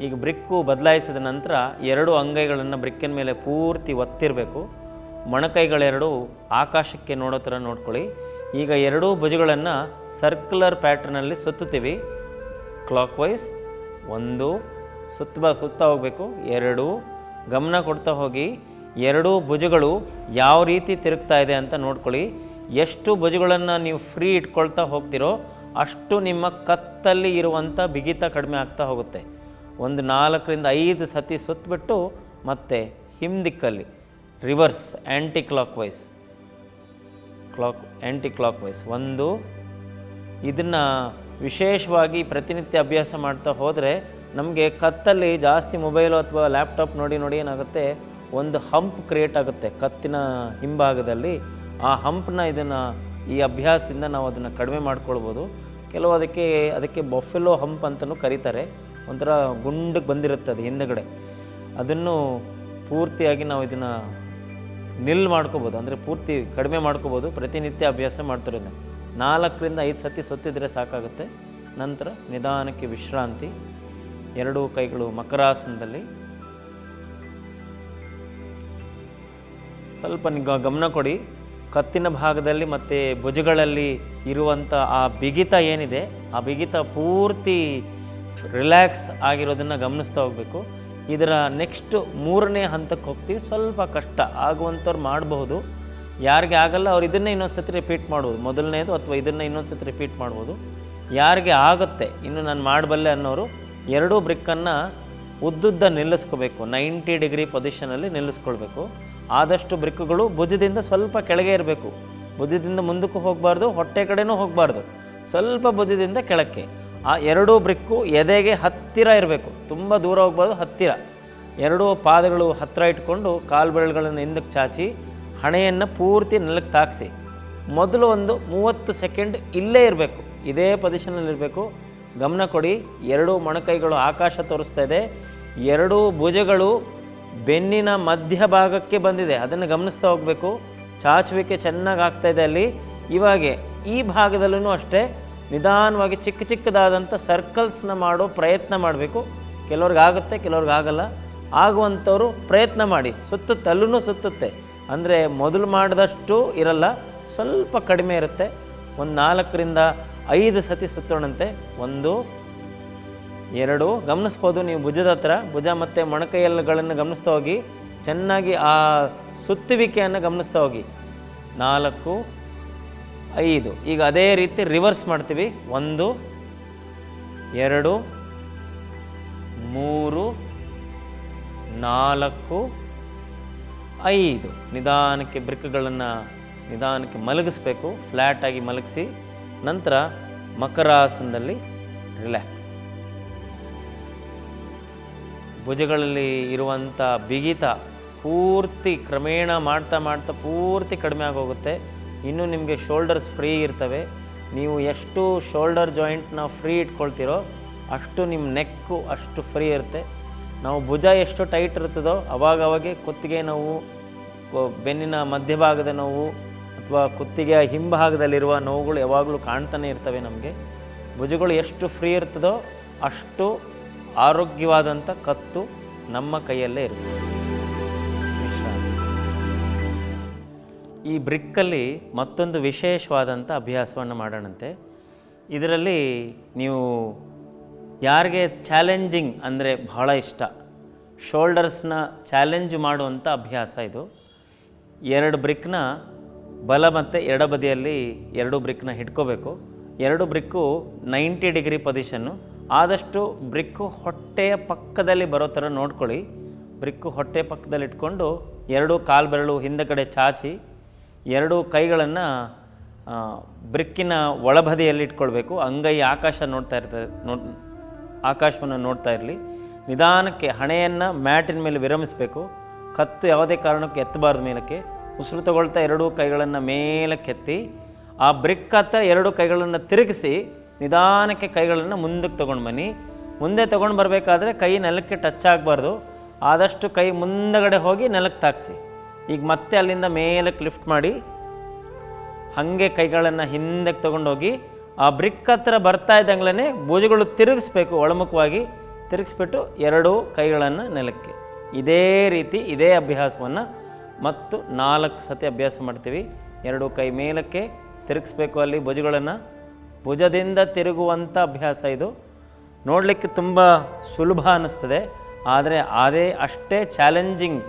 ಈಗ ಬ್ರಿಕ್ಕು ಬದಲಾಯಿಸಿದ ನಂತರ ಎರಡು ಅಂಗೈಗಳನ್ನು ಬ್ರಿಕ್ಕಿನ ಮೇಲೆ ಪೂರ್ತಿ ಒತ್ತಿರಬೇಕು. ಮೊಣಕೈಗಳೆರಡು ಆಕಾಶಕ್ಕೆ ನೋಡೋ ಥರ ನೋಡ್ಕೊಳ್ಳಿ. ಈಗ ಎರಡೂ ಭುಜಗಳನ್ನು ಸರ್ಕ್ಯುಲರ್ ಪ್ಯಾಟ್ರನಲ್ಲಿ ಸುತ್ತುತ್ತೀವಿ. ಕ್ಲಾಕ್ ವೈಸ್ ಒಂದು, ಸುತ್ತ ಸುತ್ತ ಹೋಗಬೇಕು. ಎರಡು, ಗಮನ ಕೊಡ್ತಾ ಹೋಗಿ. ಎರಡೂ ಭುಜಗಳು ಯಾವ ರೀತಿ ತಿರುಗ್ತಾ ಇದೆ ಅಂತ ನೋಡ್ಕೊಳ್ಳಿ. ಎಷ್ಟು ಭುಜಗಳನ್ನು ನೀವು ಫ್ರೀ ಇಟ್ಕೊಳ್ತಾ ಹೋಗ್ತಿರೋ ಅಷ್ಟು ನಿಮ್ಮ ಕತ್ತಲ್ಲಿ ಇರುವಂಥ ಬಿಗಿತ ಕಡಿಮೆ ಆಗ್ತಾ ಹೋಗುತ್ತೆ. ಒಂದು ನಾಲ್ಕರಿಂದ ಐದು ಸತಿ ಸುತ್ತಬಿಟ್ಟು ಮತ್ತೆ ಹಿಂದಿಕ್ಕಲ್ಲಿ reverse anticlockwise clock ಆ್ಯಂಟಿ ಕ್ಲಾಕ್ ವೈಸ್ ಒಂದು, ಇದನ್ನು ವಿಶೇಷವಾಗಿ ಪ್ರತಿನಿತ್ಯ ಅಭ್ಯಾಸ ಮಾಡ್ತಾ ಹೋದರೆ ನಮಗೆ ಕತ್ತಲ್ಲಿ ಜಾಸ್ತಿ ಮೊಬೈಲು ಅಥವಾ ಲ್ಯಾಪ್ಟಾಪ್ ನೋಡಿ ನೋಡಿ ಏನಾಗುತ್ತೆ, ಒಂದು ಹಂಪ್ ಕ್ರಿಯೇಟ್ ಆಗುತ್ತೆ ಕತ್ತಿನ ಹಿಂಭಾಗದಲ್ಲಿ. ಆ ಹಂಪ್ನ ಇದನ್ನು, ಈ ಅಭ್ಯಾಸದಿಂದ ನಾವು ಅದನ್ನು ಕಡಿಮೆ ಮಾಡ್ಕೊಳ್ಬೋದು. ಕೆಲವು ಅದಕ್ಕೆ ಅದಕ್ಕೆ ಬೊಫೆಲೋ ಹಂಪ್ ಅಂತಲೂ ಕರೀತಾರೆ. ಒಂಥರ ಗುಂಡಕ್ಕೆ ಬಂದಿರುತ್ತೆ ಅದು ಹಿಂದಗಡೆ. ಅದನ್ನು ಪೂರ್ತಿಯಾಗಿ ನಾವು ಇದನ್ನು ನಿಲ್ ಮಾಡ್ಕೋಬೋದು. ಅಂದರೆ ಪೂರ್ತಿ ಕಡಿಮೆ ಮಾಡ್ಕೋಬೋದು. ಪ್ರತಿನಿತ್ಯ ಅಭ್ಯಾಸ ಮಾಡ್ತಿರೋದು ನಾಲ್ಕರಿಂದ ಐದು ಸತಿ ಸುತ್ತಿದ್ರೆ ಸಾಕಾಗುತ್ತೆ. ನಂತರ ನಿಧಾನಕ್ಕೆ ವಿಶ್ರಾಂತಿ. ಎರಡೂ ಕೈಗಳು ಮಕರಾಸನದಲ್ಲಿ. ಸ್ವಲ್ಪ ನಿಗ ಗಮನ ಕೊಡಿ. ಕತ್ತಿನ ಭಾಗದಲ್ಲಿ ಮತ್ತು ಭುಜಗಳಲ್ಲಿ ಇರುವಂಥ ಆ ಬಿಗಿತ ಏನಿದೆ, ಆ ಬಿಗಿತ ಪೂರ್ತಿ ರಿಲ್ಯಾಕ್ಸ್ ಆಗಿರೋದನ್ನು ಗಮನಿಸ್ತಾ ಹೋಗಬೇಕು. ಇದರ ನೆಕ್ಸ್ಟ್ ಮೂರನೇ ಹಂತಕ್ಕೆ ಹೋಗ್ತೀವಿ. ಸ್ವಲ್ಪ ಕಷ್ಟ ಆಗುವಂಥವ್ರು ಮಾಡಬಹುದು ಯಾರಿಗೆ ಆಗಲ್ಲ, ಅವ್ರು ಇದನ್ನೇ ಇನ್ನೊಂದು ಸತಿ ರಿಪೀಟ್ ಮಾಡ್ಬೋದು. ಮೊದಲನೇದು ಅಥವಾ ಇದನ್ನು ಇನ್ನೊಂದು ಸತಿ ರಿಪೀಟ್ ಮಾಡ್ಬೋದು. ಯಾರಿಗೆ ಆಗುತ್ತೆ, ಇನ್ನು ನಾನು ಮಾಡಬಲ್ಲೆ ಅನ್ನೋರು ಎರಡೂ ಬ್ರಿಕ್ಕನ್ನು ಉದ್ದುದ್ದ ನಿಲ್ಲಿಸ್ಕೋಬೇಕು. Ninety degree ಪೊಸಿಷನಲ್ಲಿ ನಿಲ್ಲಿಸ್ಕೊಳ್ಬೇಕು. ಆದಷ್ಟು ಬ್ರಿಕ್ಕುಗಳು ಭುಜದಿಂದ ಸ್ವಲ್ಪ ಕೆಳಗೆ ಇರಬೇಕು. ಭುಜದಿಂದ ಮುಂದಕ್ಕೂ ಹೋಗಬಾರ್ದು, ಹೊಟ್ಟೆ ಕಡೆನೂ ಹೋಗಬಾರ್ದು. ಸ್ವಲ್ಪ ಭುಜದಿಂದ ಕೆಳಕ್ಕೆ. ಆ ಎರಡೂ ಬ್ರಿಕ್ಕು ಎದೆಗೆ ಹತ್ತಿರ ಇರಬೇಕು. ತುಂಬ ದೂರ ಹೋಗ್ಬಾರ್ದು, ಹತ್ತಿರ. ಎರಡೂ ಪಾದಗಳು ಹತ್ತಿರ ಇಟ್ಕೊಂಡು ಕಾಲು ಬೆರಳುಗಳನ್ನು ಹಿಂದಕ್ಕೆ ಚಾಚಿ, ಹಣೆಯನ್ನು ಪೂರ್ತಿ ನೆಲಕ್ಕೆ ತಾಕಿಸಿ. ಮೊದಲು ಒಂದು ಮೂವತ್ತು ಸೆಕೆಂಡ್ ಇಲ್ಲೇ ಇರಬೇಕು. ಇದೇ ಪೊಸಿಷನಲ್ಲಿ ಇರಬೇಕು ಗಮನ ಕೊಡಿ, ಎರಡೂ ಮೊಣಕೈಗಳು ಆಕಾಶ ತೋರಿಸ್ತಾ ಇದೆ. ಎರಡೂ ಭುಜಗಳು ಬೆನ್ನಿನ ಮಧ್ಯಭಾಗಕ್ಕೆ ಬಂದಿದೆ. ಅದನ್ನು ಗಮನಿಸ್ತಾ ಹೋಗಬೇಕು. ಚಾಚುವಿಕೆ ಚೆನ್ನಾಗಿ ಆಗ್ತಾ ಇದೆ ಅಲ್ಲಿ. ಇವಾಗೆ ಈ ಭಾಗದಲ್ಲೂ ಅಷ್ಟೇ. ನಿಧಾನವಾಗಿ ಚಿಕ್ಕ ಚಿಕ್ಕದಾದಂಥ ಸರ್ಕಲ್ಸ್ನ ಮಾಡೋ ಪ್ರಯತ್ನ ಮಾಡಬೇಕು. ಕೆಲವ್ರಿಗೆ ಆಗುತ್ತೆ, ಕೆಲವ್ರಿಗೆ ಆಗಲ್ಲ. ಆಗುವಂಥವ್ರು ಪ್ರಯತ್ನ ಮಾಡಿ. ಸುತ್ತುತ್ತೆ ಅಲ್ಲೂ ಸುತ್ತುತ್ತೆ. ಅಂದರೆ ಮೊದಲು ಮಾಡಿದಷ್ಟು ಇರಲ್ಲ. ಸ್ವಲ್ಪ ಕಡಿಮೆ ಇರುತ್ತೆ. ಒಂದು ನಾಲ್ಕರಿಂದ ಐದು ಸತಿ ಸುತ್ತೋಣಂತೆ. ಒಂದು ಎರಡು, ಗಮನಿಸ್ಬೋದು ನೀವು ಭುಜದ ಹತ್ರ. ಭುಜ ಮತ್ತು ಮೊಣಕೈಯಲ್ಲುಗಳನ್ನು ಗಮನಿಸ್ತಾ ಹೋಗಿ. ಚೆನ್ನಾಗಿ ಆ ಸುತ್ತುವಿಕೆಯನ್ನು ಗಮನಿಸ್ತಾ ಹೋಗಿ. ನಾಲ್ಕು, ಐದು. ಈಗ ಅದೇ ರೀತಿ ರಿವರ್ಸ್ ಮಾಡ್ತೀವಿ. ಒಂದು, ಎರಡು, ಮೂರು, ನಾಲ್ಕು, ಐದು. ನಿಧಾನಕ್ಕೆ ಬ್ರಿಕ್ಗಳನ್ನು ನಿಧಾನಕ್ಕೆ ಮಲಗಿಸ್ಬೇಕು. ಫ್ಲ್ಯಾಟಾಗಿ ಮಲಗಿಸಿ. ನಂತರ ಮಕರಾಸನದಲ್ಲಿ ರಿಲ್ಯಾಕ್ಸ್. ಭುಜಗಳಲ್ಲಿ ಇರುವಂಥ ಬಿಗಿತ ಪೂರ್ತಿ ಕ್ರಮೇಣ ಮಾಡ್ತಾ ಮಾಡ್ತಾ ಪೂರ್ತಿ ಕಡಿಮೆ ಆಗೋಗುತ್ತೆ. ಇನ್ನೂ ನಿಮಗೆ ಶೋಲ್ಡರ್ಸ್ ಫ್ರೀ ಇರ್ತವೆ. ನೀವು ಎಷ್ಟು ಶೋಲ್ಡರ್ ಜಾಯಿಂಟ್ನ ಫ್ರೀ ಇಟ್ಕೊಳ್ತೀರೋ ಅಷ್ಟು ನಿಮ್ಮ ನೆಕ್ಕು ಅಷ್ಟು ಫ್ರೀ ಇರುತ್ತೆ. ನಾವು ಭುಜ ಎಷ್ಟು ಟೈಟ್ ಇರ್ತದೋ ಅವಾಗ ಅವಾಗೆ ಕುತ್ತಿಗೆ ನೋವು ಬೆನ್ನಿನ ಮಧ್ಯಭಾಗದ ನೋವು ಅಥವಾ ಕುತ್ತಿಗೆಯ ಹಿಂಭಾಗದಲ್ಲಿರುವ ನೋವುಗಳು ಯಾವಾಗಲೂ ಕಾಣ್ತಾನೆ ಇರ್ತವೆ ನಮಗೆ. ಭುಜಗಳು ಎಷ್ಟು ಫ್ರೀ ಇರ್ತದೋ ಅಷ್ಟು ಆರೋಗ್ಯವಾದಂಥ ಕತ್ತು ನಮ್ಮ ಕೈಯಲ್ಲೇ ಇರುತ್ತೆ. ಈ ಬ್ರಿಕ್ಕಲ್ಲಿ ಮತ್ತೊಂದು ವಿಶೇಷವಾದಂಥ ಅಭ್ಯಾಸವನ್ನು ಮಾಡೋಣಂತೆ. ಇದರಲ್ಲಿ ನೀವು ಯಾರಿಗೆ ಚಾಲೆಂಜಿಂಗ್ ಅಂದರೆ ಬಹಳ ಇಷ್ಟ, ಶೋಲ್ಡರ್ಸ್ನ ಚಾಲೆಂಜ್ ಮಾಡುವಂಥ ಅಭ್ಯಾಸ ಇದು. ಎರಡು ಬ್ರಿಕ್ನ ಬಲ ಮತ್ತು ಎಡಬದಿಯಲ್ಲಿ ಎರಡು ಬ್ರಿಕ್ನ ಹಿಡ್ಕೋಬೇಕು. ಎರಡು ಬ್ರಿಕ್ಕು ನೈಂಟಿ ಡಿಗ್ರಿ ಪೊಸಿಷನ್ನು ಆದಷ್ಟು ಬ್ರಿಕ್ಕು ಹೊಟ್ಟೆಯ ಪಕ್ಕದಲ್ಲಿ ಬರೋ ಥರ ನೋಡ್ಕೊಳ್ಳಿ. ಬ್ರಿಕ್ಕು ಹೊಟ್ಟೆ ಪಕ್ಕದಲ್ಲಿ ಇಟ್ಕೊಂಡು ಎರಡು ಕಾಲು ಬೆರಳು ಹಿಂದಗಡೆ ಚಾಚಿ, ಎರಡೂ ಕೈಗಳನ್ನು ಬ್ರಿಕ್ಕಿನ ಒಳಬದಿಯಲ್ಲಿ ಇಟ್ಕೊಳ್ಬೇಕು. ಅಂಗೈ ಆಕಾಶ ನೋಡ್ತಾ ಇರ್ತದೆ ನೋಡ್, ಆಕಾಶವನ್ನು ನೋಡ್ತಾ ಇರಲಿ. ನಿಧಾನಕ್ಕೆ ಹಣೆಯನ್ನು ಮ್ಯಾಟಿನ ಮೇಲೆ ವಿರಮಿಸಬೇಕು. ಕತ್ತು ಯಾವುದೇ ಕಾರಣಕ್ಕೂ ಎತ್ತಬಾರ್ದು ಮೇಲಕ್ಕೆ. ಉಸಿರು ತಗೊಳ್ತಾ ಎರಡೂ ಕೈಗಳನ್ನು ಮೇಲಕ್ಕೆತ್ತಿ, ಆ ಬ್ರಿಕ್ ಹತ್ರ ಎರಡು ಕೈಗಳನ್ನು ತಿರುಗಿಸಿ ನಿಧಾನಕ್ಕೆ ಕೈಗಳನ್ನು ಮುಂದಕ್ಕೆ ತೊಗೊಂಡು ಬನ್ನಿ. ಮುಂದೆ ತೊಗೊಂಡು ಬರಬೇಕಾದ್ರೆ ಕೈ ನೆಲಕ್ಕೆ ಟಚ್ ಆಗಬಾರ್ದು. ಆದಷ್ಟು ಕೈ ಮುಂದಗಡೆ ಹೋಗಿ ನೆಲಕ್ಕೆ ತಾಗಿಸಿ ಈಗ ಮತ್ತೆ ಅಲ್ಲಿಂದ ಮೇಲಕ್ಕೆ ಲಿಫ್ಟ್ ಮಾಡಿ. ಹಾಗೆ ಕೈಗಳನ್ನು ಹಿಂದಕ್ಕೆ ತೊಗೊಂಡೋಗಿ ಆ ಬ್ರಿಕ್ ಹತ್ರ ಬರ್ತಾ ಇದ್ದಂಗ್ಲೇ ಭುಜಗಳು ತಿರುಗಿಸ್ಬೇಕು ಒಳಮುಖವಾಗಿ. ತಿರುಗಿಸ್ಬಿಟ್ಟು ಎರಡೂ ಕೈಗಳನ್ನು ನೆಲಕ್ಕೆ. ಇದೇ ರೀತಿ, ಇದೇ ಅಭ್ಯಾಸವನ್ನು ಮತ್ತು ನಾಲ್ಕು ಸತಿ ಅಭ್ಯಾಸ ಮಾಡ್ತೀವಿ. ಎರಡು ಕೈ ಮೇಲಕ್ಕೆ ತಿರುಗಿಸ್ಬೇಕು ಅಲ್ಲಿ ಭುಜಗಳನ್ನು. ಭುಜದಿಂದ ತಿರುಗುವಂಥ ಅಭ್ಯಾಸ ಇದು. ನೋಡಲಿಕ್ಕೆ ತುಂಬ ಸುಲಭ ಅನ್ನಿಸ್ತದೆ. ಆದರೆ ಅದೇ ಅಷ್ಟೇ ಚಾಲೆಂಜಿಂಗ್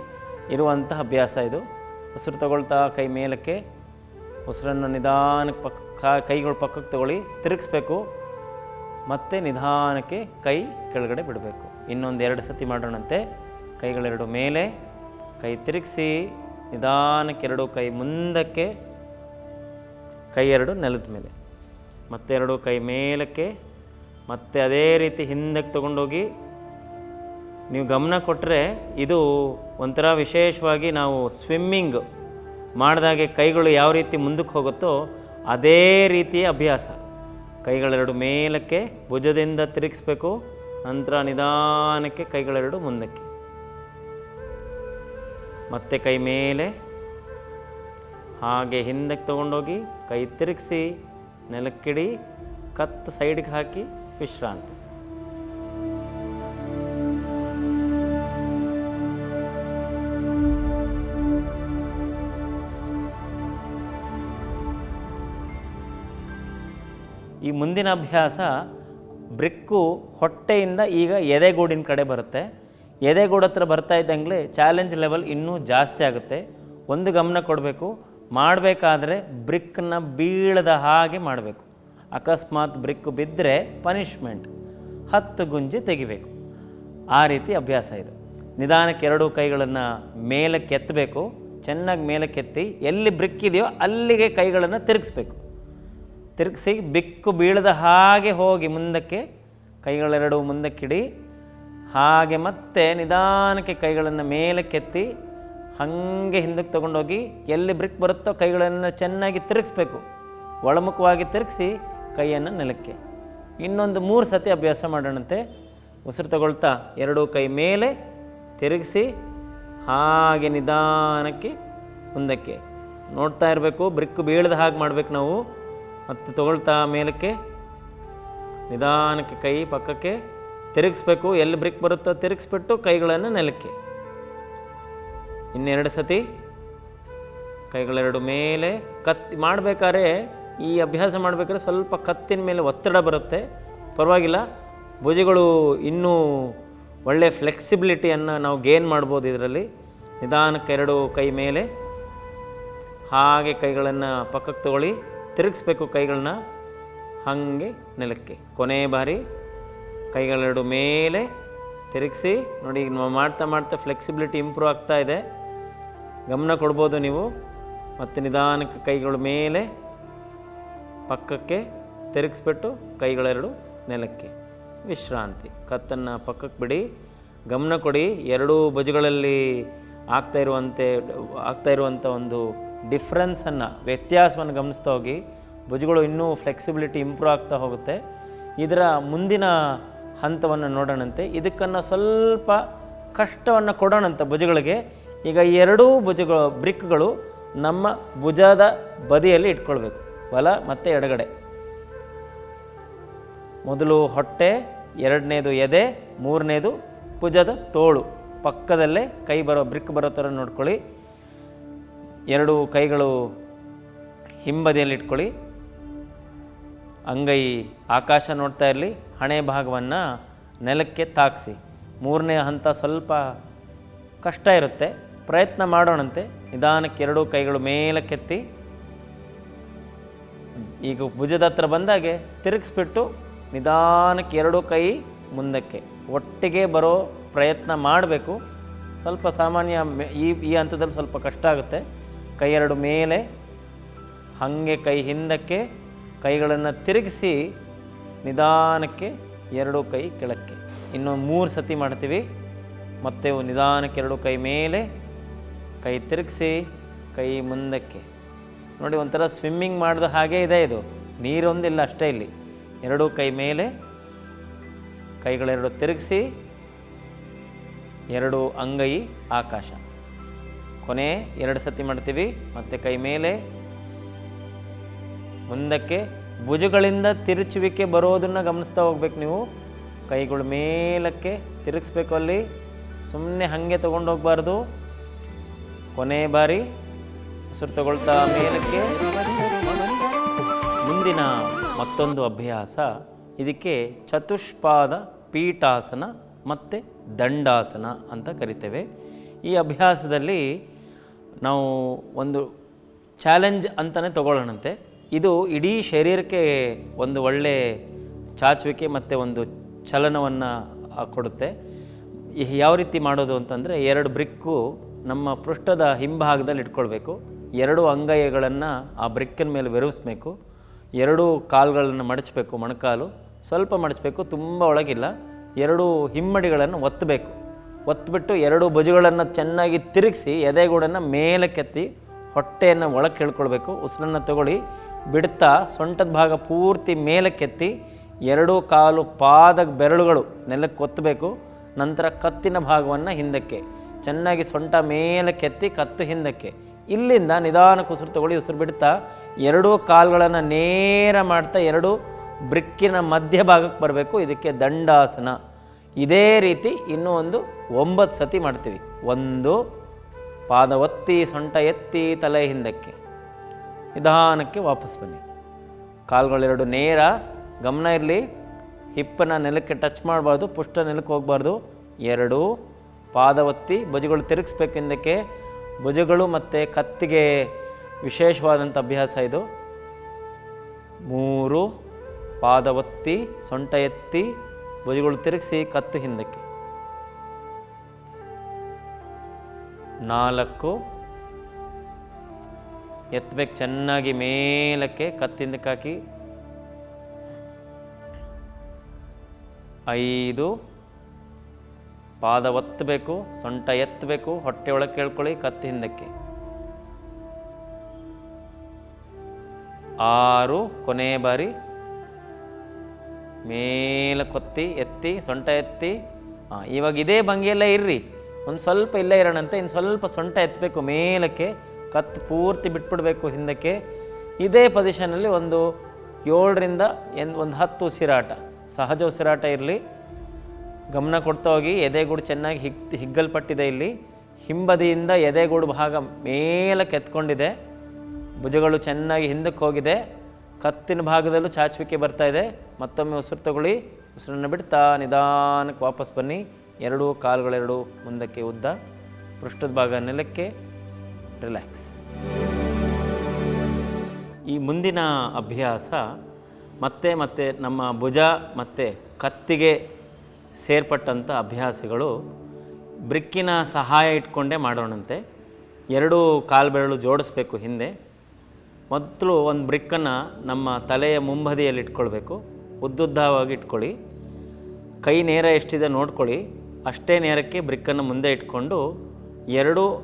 ಇರುವಂಥ ಅಭ್ಯಾಸ ಇದು. ಉಸಿರು ತಗೊಳ್ತಾ ಕೈ ಮೇಲಕ್ಕೆ, ಉಸಿರನ್ನು ನಿಧಾನಕ್ಕೆ ಪಕ್ಕ ಕೈಗಳು ಪಕ್ಕಕ್ಕೆ ತಗೊಳ್ಳಿ, ತಿರುಗಿಸ್ಬೇಕು. ಮತ್ತು ನಿಧಾನಕ್ಕೆ ಕೈ ಕೆಳಗಡೆ ಬಿಡಬೇಕು. ಇನ್ನೊಂದು ಎರಡು ಸತಿ ಮಾಡೋಣಂತೆ. ಕೈಗಳೆರಡು ಮೇಲೆ, ಕೈ ತಿರುಗಿಸಿ, ನಿಧಾನಕ್ಕೆ ಎರಡು ಕೈ ಮುಂದಕ್ಕೆ, ಕೈ ಎರಡು ನೆಲದ ಮೇಲೆ. ಮತ್ತೆ ಎರಡು ಕೈ ಮೇಲಕ್ಕೆ, ಮತ್ತೆ ಅದೇ ರೀತಿ ಹಿಂದಕ್ಕೆ ತಗೊಂಡೋಗಿ ನೀವು ಗಮನ ಕೊಟ್ಟರೆ ಇದು ಒಂಥರ ವಿಶೇಷವಾಗಿ ನಾವು ಸ್ವಿಮ್ಮಿಂಗ್ ಮಾಡಿದಾಗೆ ಕೈಗಳು ಯಾವ ರೀತಿ ಮುಂದಕ್ಕೆ ಹೋಗುತ್ತೋ ಅದೇ ರೀತಿಯ ಅಭ್ಯಾಸ. ಕೈಗಳೆರಡು ಮೇಲಕ್ಕೆ ಭುಜದಿಂದ ತಿರುಗಿಸ್ಬೇಕು, ನಂತರ ನಿಧಾನಕ್ಕೆ ಕೈಗಳೆರಡು ಮುಂದಕ್ಕೆ. ಮತ್ತೆ ಕೈ ಮೇಲೆ, ಹಾಗೆ ಹಿಂದಕ್ಕೆ ತಗೊಂಡೋಗಿ ಕೈ ತಿರುಗಿಸಿ ನೆಲಕ್ಕಿಡಿ, ಕತ್ತು ಸೈಡ್ಗೆ ಹಾಕಿ ವಿಶ್ರಾಂತಿ. ಈ ಮುಂದಿನ ಅಭ್ಯಾಸ ಬ್ರಿಕ್ಕು ಹೊಟ್ಟೆಯಿಂದ ಈಗ ಎದೆಗೂಡಿನ ಕಡೆ ಬರುತ್ತೆ. ಎದೆಗೂಡು ಹತ್ರ ಬರ್ತಾ ಇದ್ದಂಗೆ ಚಾಲೆಂಜ್ ಲೆವೆಲ್ ಇನ್ನೂ ಜಾಸ್ತಿ ಆಗುತ್ತೆ. ಒಂದು ಗಮನ ಕೊಡಬೇಕು. ಮಾಡಬೇಕಾದ್ರೆ ಬ್ರಿಕ್ನ ಬೀಳದ ಹಾಗೆ ಮಾಡಬೇಕು. ಅಕಸ್ಮಾತ್ ಬ್ರಿಕ್ ಬಿದ್ದರೆ ಪನಿಷ್ಮೆಂಟ್. ಹತ್ತು ಗುಂಜಿ ತೆಗಿಬೇಕು. ಆ ರೀತಿ ಅಭ್ಯಾಸ ಇದು. ನಿಧಾನಕ್ಕೆ ಎರಡೂ ಕೈಗಳನ್ನು ಮೇಲೆ ಕೆತ್ತಬೇಕು ಚೆನ್ನಾಗಿ ಮೇಲೆ ಕೆತ್ತಿ ಎಲ್ಲಿ ಬ್ರಿಕ್ ಇದೆಯೋ ಅಲ್ಲಿಗೆ ಕೈಗಳನ್ನು ತಿರುಗಿಸ್ಬೇಕು. ತಿರುಗಿಸಿ ಬಿಕ್ಕು ಬೀಳದ ಹಾಗೆ ಹೋಗಿ ಮುಂದಕ್ಕೆ ಕೈಗಳೆರಡು ಮುಂದಕ್ಕಿಡಿ. ಹಾಗೆ ಮತ್ತೆ ನಿಧಾನಕ್ಕೆ ಕೈಗಳನ್ನು ಮೇಲಕ್ಕೆತ್ತಿ ಹಾಗೆ ಹಿಂದಕ್ಕೆ ತೊಗೊಂಡೋಗಿ ಎಲ್ಲಿ ಬ್ರಿಕ್ ಬರುತ್ತೋ ಕೈಗಳನ್ನು ಚೆನ್ನಾಗಿ ತಿರುಗಿಸ್ಬೇಕು. ಒಳಮುಖವಾಗಿ ತಿರುಗಿಸಿ ಕೈಯನ್ನು ನೆಲಕ್ಕೆ. ಇನ್ನೊಂದು ಮೂರು ಸತಿ ಅಭ್ಯಾಸ ಮಾಡೋಣಂತೆ. ಉಸಿರು ತಗೊಳ್ತಾ ಎರಡೂ ಕೈ ಮೇಲೆ ತಿರುಗಿಸಿ ಹಾಗೆ ನಿಧಾನಕ್ಕೆ ಮುಂದಕ್ಕೆ. ನೋಡ್ತಾ ಇರಬೇಕು ಬ್ರಿಕ್ ಬೀಳದ ಹಾಗೆ ಮಾಡ್ಬೇಕು ನಾವು. ಮತ್ತು ತಗೊಳ್ತಾ ಮೇಲಕ್ಕೆ ನಿಧಾನಕ್ಕೆ ಕೈ ಪಕ್ಕಕ್ಕೆ ತಿರುಗಿಸ್ಬೇಕು. ಎಲ್ಲಿ ಬ್ರಿಕ್ ಬರುತ್ತೋ ತಿರುಗಿಸ್ಬಿಟ್ಟು ಕೈಗಳನ್ನು ನೆಲಕ್ಕೆ. ಇನ್ನೆರಡು ಸತಿ ಕೈಗಳೆರಡು ಮೇಲೆ ಕತ್ತಿ ಮಾಡಬೇಕಾದ್ರೆ ಈ ಅಭ್ಯಾಸ ಮಾಡಬೇಕಾದ್ರೆ ಸ್ವಲ್ಪ ಕತ್ತಿನ ಮೇಲೆ ಒತ್ತಡ ಬರುತ್ತೆ. ಪರವಾಗಿಲ್ಲ, ಭುಜಗಳು ಇನ್ನೂ ಒಳ್ಳೆಯ ಫ್ಲೆಕ್ಸಿಬಿಲಿಟಿಯನ್ನು ನಾವು ಗೇನ್ ಮಾಡ್ಬೋದು ಇದರಲ್ಲಿ. ನಿಧಾನಕ್ಕೆ ಎರಡು ಕೈ ಮೇಲೆ. ಹಾಗೆ ಕೈಗಳನ್ನು ಪಕ್ಕಕ್ಕೆ ತಗೊಳ್ಳಿ, ತಿರುಗಿಸ್ಬೇಕು ಕೈಗಳನ್ನ. ಹಾಗೆ ನೆಲಕ್ಕೆ, ಕೊನೆ ಬಾರಿ. ಕೈಗಳೆರಡು ಮೇಲೆ ತಿರುಗಿಸಿ, ನೋಡಿ ನಾವು ಮಾಡ್ತಾ ಮಾಡ್ತಾ ಫ್ಲೆಕ್ಸಿಬಿಲಿಟಿ ಇಂಪ್ರೂವ್ ಆಗ್ತಾ ಇದೆ. ಗಮನ ಕೊಡ್ಬೋದು ನೀವು ಮತ್ತು ನಿಧಾನಕ್ಕೆ ಕೈಗಳ ಮೇಲೆ ಪಕ್ಕಕ್ಕೆ ತಿರುಗಿಸ್ಬಿಟ್ಟು ಕೈಗಳೆರಡು ನೆಲಕ್ಕೆ. ವಿಶ್ರಾಂತಿ. ಕತ್ತನ್ನು ಪಕ್ಕಕ್ಕೆ ಬಿಡಿ. ಗಮನ ಕೊಡಿ. ಎರಡೂ ಬಜುಗಳಲ್ಲಿ ಆಗ್ತಾ ಇರುವಂತೆ, ಆಗ್ತಾ ಇರುವಂಥ ಒಂದು ಡಿಫ್ರೆನ್ಸನ್ನು ವ್ಯತ್ಯಾಸವನ್ನು ಗಮನಿಸ್ತಾ ಹೋಗಿ. ಭುಜಗಳು ಇನ್ನೂ ಫ್ಲೆಕ್ಸಿಬಿಲಿಟಿ ಇಂಪ್ರೂವ್ ಆಗ್ತಾ ಹೋಗುತ್ತೆ. ಇದರ ಮುಂದಿನ ಹಂತವನ್ನು ನೋಡೋಣಂತೆ. ಇದಕ್ಕನ್ನು ಸ್ವಲ್ಪ ಕಷ್ಟವನ್ನು ಕೊಡೋಣಂತೆ ಭುಜಗಳಿಗೆ. ಈಗ ಎರಡೂ ಭುಜಗಳು, ಬ್ರಿಕ್ಗಳು ನಮ್ಮ ಭುಜದ ಬದಿಯಲ್ಲಿ ಇಟ್ಕೊಳ್ಬೇಕು. ಬಲ ಮತ್ತು ಎಡಗಡೆ. ಮೊದಲು ಹೊಟ್ಟೆ, ಎರಡನೇದು ಎದೆ, ಮೂರನೇದು ಭುಜದ ತೋಳು. ಪಕ್ಕದಲ್ಲೇ ಕೈ ಬರೋ, ಬ್ರಿಕ್ ಬರೋ ಥರ ನೋಡ್ಕೊಳ್ಳಿ. ಎರಡು ಕೈಗಳು ಹಿಂಬದಿಯಲ್ಲಿ ಇಟ್ಕೊಳ್ಳಿ. ಅಂಗೈ ಆಕಾಶ ನೋಡ್ತಾ ಇರಲಿ, ಹಣೆ ಭಾಗವನ್ನು ನೆಲಕ್ಕೆ ತಾಗಿಸಿ ಮೂರನೇ ಹಂತ ಸ್ವಲ್ಪ ಕಷ್ಟ ಇರುತ್ತೆ, ಪ್ರಯತ್ನ ಮಾಡೋಣಂತೆ. ನಿಧಾನಕ್ಕೆ ಎರಡೂ ಕೈಗಳು ಮೇಲಕ್ಕೆತ್ತಿ. ಈಗ ಭುಜದ ಹತ್ರ ಬಂದಾಗೆ ತಿರುಗಿಸ್ಬಿಟ್ಟು ನಿಧಾನಕ್ಕೆ ಎರಡೂ ಕೈ ಮುಂದಕ್ಕೆ. ಒಟ್ಟಿಗೆ ಬರೋ ಪ್ರಯತ್ನ ಮಾಡಬೇಕು. ಸ್ವಲ್ಪ ಸಾಮಾನ್ಯ ಈ ಈ ಹಂತದಲ್ಲಿ ಸ್ವಲ್ಪ ಕಷ್ಟ ಆಗುತ್ತೆ. ಕೈ ಎರಡು ಮೇಲೆ, ಹಾಗೆ ಕೈ ಹಿಂದಕ್ಕೆ, ಕೈಗಳನ್ನು ತಿರುಗಿಸಿ ನಿಧಾನಕ್ಕೆ ಎರಡೂ ಕೈ ಕೆಳಕ್ಕೆ. ಇನ್ನು ಮೂರು ಸತಿ ಮಾಡ್ತೀವಿ. ಮತ್ತೆ ನಿಧಾನಕ್ಕೆ ಎರಡು ಕೈ ಮೇಲೆ ಕೈ ತಿರುಗಿಸಿ ಕೈ ಮುಂದಕ್ಕೆ. ನೋಡಿ, ಒಂಥರ ಸ್ವಿಮ್ಮಿಂಗ್ ಮಾಡಿದ ಹಾಗೆ ಇದೆ ಇದು. ನೀರೊಂದಿಲ್ಲ ಅಷ್ಟೇ ಇಲ್ಲಿ. ಎರಡೂ ಕೈ ಮೇಲೆ ಕೈಗಳೆರಡು ತಿರುಗಿಸಿ ಎರಡು ಅಂಗೈ ಆಕಾಶ. ಕೊನೆ ಎರಡು ಸತಿ ಮಾಡ್ತೀವಿ. ಮತ್ತೆ ಕೈ ಮೇಲೆ ಮುಂದಕ್ಕೆ ಭುಜಗಳಿಂದ ತಿರುಚುವಿಕೆ ಬರೋದನ್ನು ಗಮನಿಸ್ತಾ ಹೋಗ್ಬೇಕು ನೀವು. ಕೈಗಳು ಮೇಲಕ್ಕೆ ತಿರುಗಿಸ್ಬೇಕು ಅಲ್ಲಿ. ಸುಮ್ಮನೆ ಹಾಗೆ ತೊಗೊಂಡು ಹೋಗ್ಬಾರ್ದು. ಕೊನೆ ಬಾರಿ ಉಸಿರು ತಗೊಳ್ತಾ ಮೇಲಕ್ಕೆ. ಮುಂದಿನ ಮತ್ತೊಂದು ಅಭ್ಯಾಸ, ಇದಕ್ಕೆ ಚತುಷ್ಪಾದ ಪೀಠಾಸನ ಮತ್ತು ದಂಡಾಸನ ಅಂತ ಕರಿತೇವೆ. ಈ ಅಭ್ಯಾಸದಲ್ಲಿ ನಾವು ಒಂದು ಚಾಲೆಂಜ್ ಅಂತಲೇ ತಗೊಳ್ಳೋಣಂತೆ. ಇದು ಇಡೀ ಶರೀರಕ್ಕೆ ಒಂದು ಒಳ್ಳೆ ಚಾಚುವಿಕೆ ಮತ್ತು ಒಂದು ಚಲನವನ್ನು ಕೊಡುತ್ತೆ. ಯಾವ ರೀತಿ ಮಾಡೋದು ಅಂತಂದರೆ ಎರಡು ಬ್ರಿಕ್ಕು ನಮ್ಮ ಪೃಷ್ಠದ ಹಿಂಭಾಗದಲ್ಲಿ ಇಟ್ಕೊಳ್ಬೇಕು. ಎರಡು ಅಂಗೈಗಳನ್ನು ಆ ಬ್ರಿಕ್ಕಿನ ಮೇಲೆ ವಿರಮಿಸ್ಬೇಕು. ಎರಡು ಕಾಲುಗಳನ್ನು ಮಡಚಬೇಕು ಮೊಣಕಾಲು. ಸ್ವಲ್ಪ ಮಡಚಬೇಕು, ತುಂಬ ಒಳಗಿಲ್ಲ. ಎರಡು ಹಿಮ್ಮಡಿಗಳನ್ನು ಒತ್ತಬೇಕು. ಒತ್ತಿಬಿಟ್ಟು ಎರಡು ಭುಜಗಳನ್ನು ಚೆನ್ನಾಗಿ ತಿರುಗಿಸಿ ಎದೆಗೂಡನ್ನು ಮೇಲಕ್ಕೆತ್ತಿ ಹೊಟ್ಟೆಯನ್ನು ಒಳಕ್ಕೆ ಕೇಳ್ಕೊಳ್ಬೇಕು ಉಸಿರನ್ನು ತಗೊಳ್ಳಿ. ಬಿಡ್ತಾ ಸೊಂಟದ ಭಾಗ ಪೂರ್ತಿ ಮೇಲಕ್ಕೆತ್ತಿ ಎರಡೂ ಕಾಲು ಪಾದ ಬೆರಳುಗಳು ನೆಲಕ್ಕೆ ಒತ್ತಬೇಕು. ನಂತರ ಕತ್ತಿನ ಭಾಗವನ್ನು ಹಿಂದಕ್ಕೆ. ಚೆನ್ನಾಗಿ ಸೊಂಟ ಮೇಲೆ ಕೆತ್ತಿ ಕತ್ತು ಹಿಂದಕ್ಕೆ. ಇಲ್ಲಿಂದ ನಿಧಾನಕ್ಕೆ ಉಸಿರು ತಗೊಳ್ಳಿ, ಉಸಿರು ಬಿಡ್ತಾ, ಎರಡೂ ಕಾಲುಗಳನ್ನು ನೇರ ಮಾಡ್ತಾ ಎರಡು ಬ್ರಿಕ್ಕಿನ ಮಧ್ಯಭಾಗಕ್ಕೆ ಬರಬೇಕು. ಇದಕ್ಕೆ ದಂಡಾಸನ. ಇದೇ ರೀತಿ ಇನ್ನೂ ಒಂದು ಒಂಬತ್ತು ಸತಿ ಮಾಡ್ತೀವಿ. ಒಂದು ಪಾದ ಒತ್ತಿ ಸೊಂಟ ಎತ್ತಿ ತಲೆ ಹಿಂದಕ್ಕೆ. ನಿಧಾನಕ್ಕೆ ವಾಪಸ್ ಬನ್ನಿ. ಕಾಲುಗಳೆರಡು ನೇರ, ಗಮನ ಇರಲಿ. ಹಿಪ್ಪನ್ನು ನೆಲಕ್ಕೆ ಟಚ್ ಮಾಡಬಾರ್ದು ಪುಷ್ಟ ನೆಲಕ್ಕೆ ಹೋಗಬಾರ್ದು. ಎರಡು ಪಾದ ಒತ್ತಿ ಭುಜಗಳು ತಿರುಗಿಸ್ಬೇಕು ಹಿಂದಕ್ಕೆ. ಭುಜಗಳು ಮತ್ತು ಕತ್ತಿಗೆ ವಿಶೇಷವಾದಂಥ ಅಭ್ಯಾಸ ಇದು. ಮೂರು ಪಾದ ಒತ್ತಿ ಸೊಂಟ ಎತ್ತಿ, ಭುಜಗಳು ತಿರುಗಿಸಿ ಕತ್ತು ಹಿಂದಕ್ಕೆ. ನಾಲ್ಕು ಎತ್ತಬೇಕು ಚೆನ್ನಾಗಿ ಮೇಲಕ್ಕೆ ಕತ್ತಿಂದಕ್ಕೆ ಹಾಕಿ. ಐದು. ಪಾದ ಒತ್ತಬೇಕು, ಸೊಂಟ ಎತ್ತಬೇಕು, ಹೊಟ್ಟೆ ಒಳಗೆ ಕೇಳ್ಕೊಳ್ಳಿ, ಕತ್ತು ಹಿಂದಕ್ಕೆ. ಆರು, ಕೊನೆ ಬಾರಿ. ಮೇಲೆ ಕೊತ್ತಿ, ಎತ್ತಿ, ಸೊಂಟ ಎತ್ತಿ. ಹಾಂ ಇವಾಗ ಇದೇ ಭಂಗಿಯಲ್ಲೇ ಇರ್ರಿ. ಒಂದು ಸ್ವಲ್ಪ ಇಲ್ಲೇ ಇರೋಣಂತೆ ಇನ್ನು ಸ್ವಲ್ಪ ಸೊಂಟ ಎತ್ತಬೇಕು ಮೇಲಕ್ಕೆ, ಕತ್ತು ಪೂರ್ತಿ ಬಿಟ್ಬಿಡಬೇಕು ಹಿಂದಕ್ಕೆ. ಇದೇ ಪೊಸಿಷನಲ್ಲಿ ಒಂದು ಏಳರಿಂದ ಎನ್, ಒಂದು ಹತ್ತು ಉಸಿರಾಟ. ಸಹಜ ಉಸಿರಾಟ ಇರಲಿ. ಗಮನ ಕೊಡ್ತಾ ಹೋಗಿ, ಎದೆಗೂಡು ಚೆನ್ನಾಗಿ ಹಿಗ್, ಹಿಗ್ಗಲ್ಪಟ್ಟಿದೆ ಇಲ್ಲಿ. ಹಿಂಬದಿಯಿಂದ ಎದೆಗೂಡು ಭಾಗ ಮೇಲಕ್ಕೆ ಕೆತ್ಕೊಂಡಿದೆ. ಭುಜಗಳು ಚೆನ್ನಾಗಿ ಹಿಂದಕ್ಕೆ ಹೋಗಿದೆ. ಕತ್ತಿನ ಭಾಗದಲ್ಲೂ ಚಾಚುವಿಕೆ ಬರ್ತಾ ಇದೆ. ಮತ್ತೊಮ್ಮೆ ಉಸಿರು ತಗೊಳ್ಳಿ. ಉಸಿರನ್ನು ಬಿಡ್ತಾ ನಿಧಾನಕ್ಕೆ ವಾಪಸ್ ಬನ್ನಿ. ಎರಡೂ ಕಾಲುಗಳೆರಡು ಮುಂದಕ್ಕೆ ಉದ್ದ. ಪೃಷ್ಠದ ಭಾಗ ನೆಲಕ್ಕೆ ರಿಲ್ಯಾಕ್ಸ್. ಈ ಮುಂದಿನ ಅಭ್ಯಾಸ ಮತ್ತೆ ಮತ್ತೆ ನಮ್ಮ ಭುಜ ಮತ್ತು ಕತ್ತಿಗೆ ಸೇರ್ಪಟ್ಟಂಥ ಅಭ್ಯಾಸಗಳು ಬ್ರಿಕ್ಕಿನ ಸಹಾಯ ಇಟ್ಕೊಂಡೇ ಮಾಡೋಣಂತೆ. ಎರಡೂ ಕಾಲು ಬೆರಳು ಜೋಡಿಸ್ಬೇಕು ಹಿಂದೆ. ಮೊದಲು ಒಂದು ಬ್ರಿಕ್ಕನ್ನು ನಮ್ಮ ತಲೆಯ ಮುಂಬದಿಯಲ್ಲಿ ಇಟ್ಕೊಳ್ಬೇಕು. ಉದ್ದುದ್ದವಾಗಿ ಇಟ್ಕೊಳ್ಳಿ. ಕೈ ನೇರ ಎಷ್ಟಿದೆ ನೋಡ್ಕೊಳ್ಳಿ. ಅಷ್ಟೇ ನೇರಕ್ಕೆ ಬ್ರಿಕ್ಕನ್ನು ಮುಂದೆ ಇಟ್ಕೊಂಡು ಎರಡು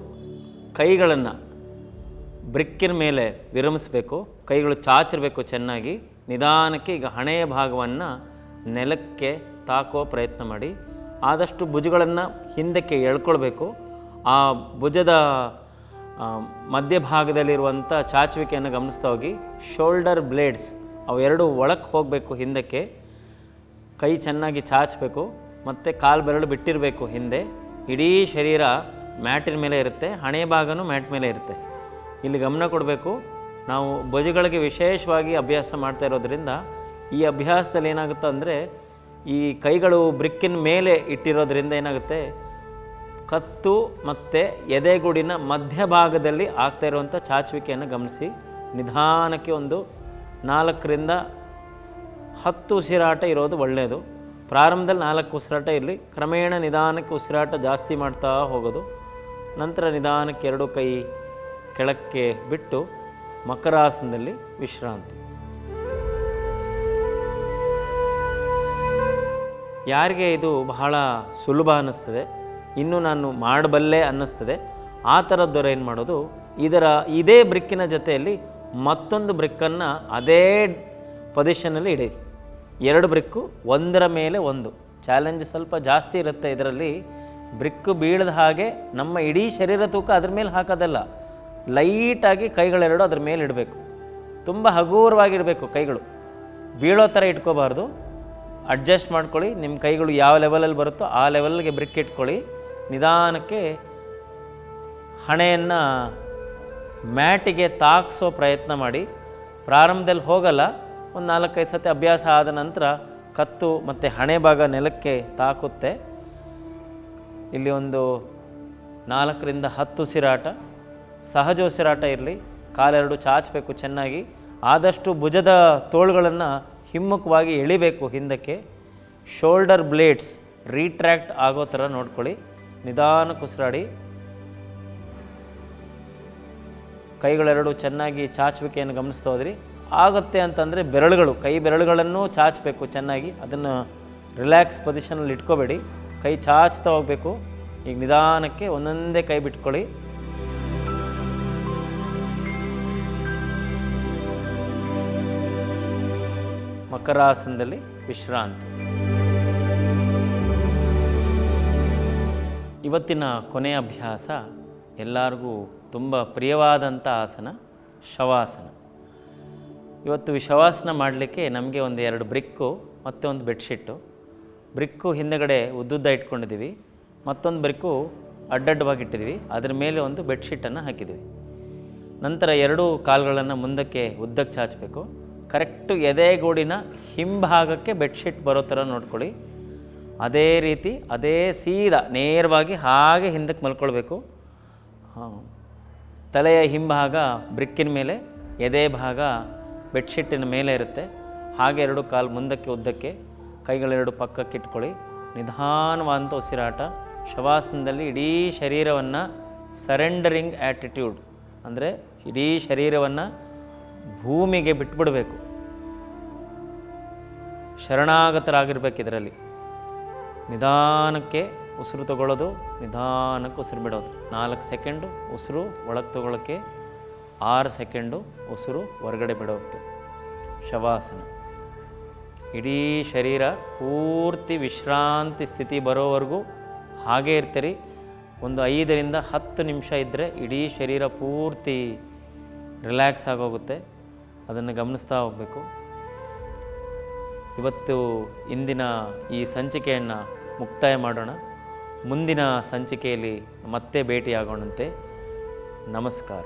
ಕೈಗಳನ್ನು ಬ್ರಿಕ್ಕಿನ ಮೇಲೆ ವಿರಮಿಸಬೇಕು. ಕೈಗಳು ಚಾಚಿರಬೇಕು ಚೆನ್ನಾಗಿ. ನಿಧಾನಕ್ಕೆ ಈಗ ಹಣೆಯ ಭಾಗವನ್ನು ನೆಲಕ್ಕೆ ತಾಕೋ ಪ್ರಯತ್ನ ಮಾಡಿ, ಆದಷ್ಟು ಭುಜಗಳನ್ನು ಹಿಂದಕ್ಕೆ ಎಳ್ಕೊಳ್ಬೇಕು. ಆ ಭುಜದ ಮಧ್ಯಭಾಗದಲ್ಲಿರುವಂಥ ಚಾಚುವಿಕೆಯನ್ನು ಗಮನಿಸ್ತಾ ಹೋಗಿ. ಶೋಲ್ಡರ್ ಬ್ಲೇಡ್ಸ್ ಅವೆರಡು ಒಳಕ್ಕೆ ಹೋಗಬೇಕು ಹಿಂದಕ್ಕೆ. ಕೈ ಚೆನ್ನಾಗಿ ಚಾಚಬೇಕು, ಮತ್ತು ಕಾಲು ಬೆರಳು ಬಿಟ್ಟಿರಬೇಕು ಹಿಂದೆ. ಇಡೀ ಶರೀರ ಮ್ಯಾಟಿನ ಮೇಲೆ ಇರುತ್ತೆ ಹಣೆ ಭಾಗನೂ ಮ್ಯಾಟ್ ಮೇಲೆ ಇರುತ್ತೆ. ಇಲ್ಲಿ ಗಮನ ಕೊಡಬೇಕು. ನಾವು ಭುಜಗಳಿಗೆ ವಿಶೇಷವಾಗಿ ಅಭ್ಯಾಸ ಮಾಡ್ತಾ ಇರೋದ್ರಿಂದ ಈ ಅಭ್ಯಾಸದಲ್ಲಿ ಏನಾಗುತ್ತೆ ಅಂದರೆ ಈ ಕೈಗಳು ಬ್ರಿಕ್ಕಿನ ಮೇಲೆ ಇಟ್ಟಿರೋದ್ರಿಂದ ಏನಾಗುತ್ತೆ? ಕತ್ತು ಮತ್ತು ಎದೆಗೂಡಿನ ಮಧ್ಯಭಾಗದಲ್ಲಿ ಆಗ್ತಾ ಇರುವಂಥ ಚಾಚುವಿಕೆಯನ್ನು ಗಮನಿಸಿ. ನಿಧಾನಕ್ಕೆ ಒಂದು ನಾಲ್ಕರಿಂದ ಹತ್ತು ಉಸಿರಾಟ ಇರೋದು ಒಳ್ಳೆಯದು. ಪ್ರಾರಂಭದಲ್ಲಿ ನಾಲ್ಕು ಉಸಿರಾಟ ಇರಲಿ, ಕ್ರಮೇಣ ನಿಧಾನಕ್ಕೆ ಉಸಿರಾಟ ಜಾಸ್ತಿ ಮಾಡ್ತಾ ಹೋಗೋದು. ನಂತರ ನಿಧಾನಕ್ಕೆ ಎರಡು ಕೈ ಕೆಳಕ್ಕೆ ಬಿಟ್ಟು ಮಕರಾಸನದಲ್ಲಿ ವಿಶ್ರಾಂತಿ. ಯಾರಿಗೆ ಇದು ಬಹಳ ಸುಲಭ ಅನ್ನಿಸ್ತದೆ, ಇನ್ನೂ ನಾನು ಮಾಡಬಲ್ಲೆ ಅನ್ನಿಸ್ತದೆ, ಆ ಥರದ್ದವ್ರು ಏನು ಮಾಡೋದು, ಇದರ ಇದೇ ಬ್ರಿಕ್ಕಿನ ಜೊತೆಯಲ್ಲಿ ಮತ್ತೊಂದು ಬ್ರಿಕ್ಕನ್ನು ಅದೇ ಪೊಸಿಷನಲ್ಲಿ ಇಡಿ ಎರಡು ಬ್ರಿಕ್ಕು, ಒಂದರ ಮೇಲೆ ಒಂದು. ಚಾಲೆಂಜ್ ಸ್ವಲ್ಪ ಜಾಸ್ತಿ ಇರುತ್ತೆ ಇದರಲ್ಲಿ. ಬ್ರಿಕ್ಕು ಬೀಳದ ಹಾಗೆ ನಮ್ಮ ಇಡೀ ಶರೀರ ತೂಕ ಅದ್ರ ಮೇಲೆ ಹಾಕೋದಲ್ಲ. ಲೈಟಾಗಿ ಕೈಗಳೆರಡು ಅದ್ರ ಮೇಲೆ ಇಡಬೇಕು. ತುಂಬ ಹಗೂರವಾಗಿರಬೇಕು ಕೈಗಳು. ಬೀಳೋ ಥರ ಇಟ್ಕೋಬಾರ್ದು. ಅಡ್ಜಸ್ಟ್ ಮಾಡ್ಕೊಳ್ಳಿ. ನಿಮ್ಮ ಕೈಗಳು ಯಾವ ಲೆವೆಲಲ್ಲಿ ಬರುತ್ತೋ ಆ ಲೆವೆಲ್ಗೆ ಬ್ರಿಕ್ ಇಟ್ಕೊಳ್ಳಿ. ನಿಧಾನಕ್ಕೆ ಹಣೆಯನ್ನು ಮ್ಯಾಟಿಗೆ ತಾಕ್ಸೋ ಪ್ರಯತ್ನ ಮಾಡಿ. ಪ್ರಾರಂಭದಲ್ಲಿ ಹೋಗಲ್ಲ. ಒಂದು ನಾಲ್ಕೈದು ಸತಿ ಅಭ್ಯಾಸ ಆದ ನಂತರ ಕತ್ತು ಮತ್ತು ಹಣೆ ಭಾಗ ನೆಲಕ್ಕೆ ತಾಕುತ್ತೆ. ಇಲ್ಲಿ ಒಂದು ನಾಲ್ಕರಿಂದ ಹತ್ತು ಉಸಿರಾಟ ಸಹಜ ಉಸಿರಾಟ ಇರಲಿ, ಕಾಲೆರಡು ಚಾಚಬೇಕು ಚೆನ್ನಾಗಿ, ಆದಷ್ಟು ಭುಜದ ತೋಳುಗಳನ್ನು ಹಿಮ್ಮುಖವಾಗಿ ಎಳಿಬೇಕು ಹಿಂದಕ್ಕೆ. ಶೋಲ್ಡರ್ ಬ್ಲೇಡ್ಸ್ ರೀಟ್ರ್ಯಾಕ್ಟ್ ಆಗೋ ಥರ ನೋಡ್ಕೊಳ್ಳಿ. ನಿಧಾನಕ್ಕೆ ಉಸಿರಾಡಿ ಕೈಗಳೆರಡು ಚೆನ್ನಾಗಿ ಚಾಚುವಿಕೆಯನ್ನು ಗಮನಿಸ್ತಾ ಹೋದ್ರಿ. ಆಗುತ್ತೆ ಅಂತಂದರೆ ಬೆರಳುಗಳು, ಕೈ ಬೆರಳುಗಳನ್ನು ಚಾಚಬೇಕು ಚೆನ್ನಾಗಿ. ಅದನ್ನು ರಿಲ್ಯಾಕ್ಸ್ ಪೊಸಿಷನಲ್ಲಿ ಇಟ್ಕೋಬೇಡಿ. ಕೈ ಚಾಚ್ತಾ ಹೋಗಬೇಕು. ಈಗ ನಿಧಾನಕ್ಕೆ ಒಂದೊಂದೇ ಕೈ ಬಿಟ್ಕೊಳ್ಳಿ. ಮಕರಾಸನದಲ್ಲಿ ವಿಶ್ರಾಂತಿ. ಇವತ್ತಿನ ಕೊನೆಯ ಅಭ್ಯಾಸ ಎಲ್ಲರಿಗೂ ತುಂಬ ಪ್ರಿಯವಾದಂಥ ಆಸನ, ಶವಾಸನ. ಇವತ್ತು ಶವಾಸನ ಮಾಡಲಿಕ್ಕೆ ನಮಗೆ ಒಂದು ಎರಡು ಬ್ರಿಕ್ಕು ಮತ್ತು ಒಂದು ಬೆಡ್ಶೀಟು. ಬ್ರಿಕ್ಕು ಹಿಂದೆಗಡೆ ಉದ್ದುದ್ದ ಇಟ್ಕೊಂಡಿದ್ದೀವಿ ಮತ್ತೊಂದು ಬ್ರಿಕ್ಕು ಅಡ್ಡಡ್ಡವಾಗಿ ಇಟ್ಟಿದ್ದೀವಿ ಅದರ ಮೇಲೆ ಒಂದು ಬೆಡ್ಶೀಟನ್ನು ಹಾಕಿದ್ದೀವಿ ನಂತರ ಎರಡೂ ಕಾಲುಗಳನ್ನು ಮುಂದಕ್ಕೆ ಉದ್ದಕ್ಕೆ ಚಾಚಬೇಕು. ಕರೆಕ್ಟು ಎದೆಗೂಡಿನ ಹಿಂಭಾಗಕ್ಕೆ ಬೆಡ್ಶೀಟ್ ಬರೋ ಥರ ನೋಡ್ಕೊಳ್ಳಿ. ಅದೇ ರೀತಿ, ಅದೇ ಸೀದಾ ನೇರವಾಗಿ ಹಾಗೆ ಹಿಂದಕ್ಕೆ ಮಲ್ಕೊಳ್ಬೇಕು. ತಲೆಯ ಹಿಂಭಾಗ ಬ್ರಿಕ್ಕಿನ ಮೇಲೆ, ಎದೆ ಭಾಗ ಬೆಡ್ಶೀಟಿನ ಮೇಲೆ ಇರುತ್ತೆ. ಹಾಗೆ ಎರಡು ಕಾಲು ಮುಂದಕ್ಕೆ ಉದ್ದಕ್ಕೆ, ಕೈಗಳೆರಡು ಪಕ್ಕಕ್ಕೆ ಇಟ್ಕೊಳ್ಳಿ. ನಿಧಾನವಾದಂಥ ಉಸಿರಾಟ. ಶವಾಸನದಲ್ಲಿ ಇಡೀ ಶರೀರವನ್ನು ಸರೆಂಡರಿಂಗ್ ಆ್ಯಟಿಟ್ಯೂಡ್ ಅಂದರೆ ಇಡೀ ಶರೀರವನ್ನು ಭೂಮಿಗೆ ಬಿಟ್ಬಿಡಬೇಕು. ಶರಣಾಗತರಾಗಿರ್ಬೇಕು ಇದರಲ್ಲಿ. ನಿಧಾನಕ್ಕೆ ಉಸಿರು ತಗೊಳ್ಳೋದು, ನಿಧಾನಕ್ಕೆ ಉಸಿರು ಬಿಡೋದು. ನಾಲ್ಕು ಸೆಕೆಂಡು ಉಸಿರು ಒಳಗೆ ತಗೊಳ್ಳೋಕ್ಕೆ ಆರು ಸೆಕೆಂಡು ಉಸಿರು ಹೊರಗಡೆ ಬಿಡೋಕ್ಕೆ ಶವಾಸನ. ಇಡೀ ಶರೀರ ಪೂರ್ತಿ ವಿಶ್ರಾಂತಿ ಸ್ಥಿತಿ ಬರೋವರೆಗೂ ಹಾಗೇ ಇರ್ತೀರಿ. ಒಂದು ಐದರಿಂದ ಹತ್ತು ನಿಮಿಷ ಇದ್ದರೆ ಇಡೀ ಶರೀರ ಪೂರ್ತಿ ರಿಲ್ಯಾಕ್ಸ್ ಆಗೋಗುತ್ತೆ. ಅದನ್ನು ಗಮನಿಸ್ತಾ ಹೋಗಬೇಕು. ಇವತ್ತು ಇಂದಿನ ಈ ಸಂಚಿಕೆಯನ್ನು ಮುಕ್ತಾಯ ಮಾಡೋಣ. ಮುಂದಿನ ಸಂಚಿಕೆಯಲ್ಲಿ ಮತ್ತೆ ಭೇಟಿಯಾಗೋಣಂತೆ. ನಮಸ್ಕಾರ.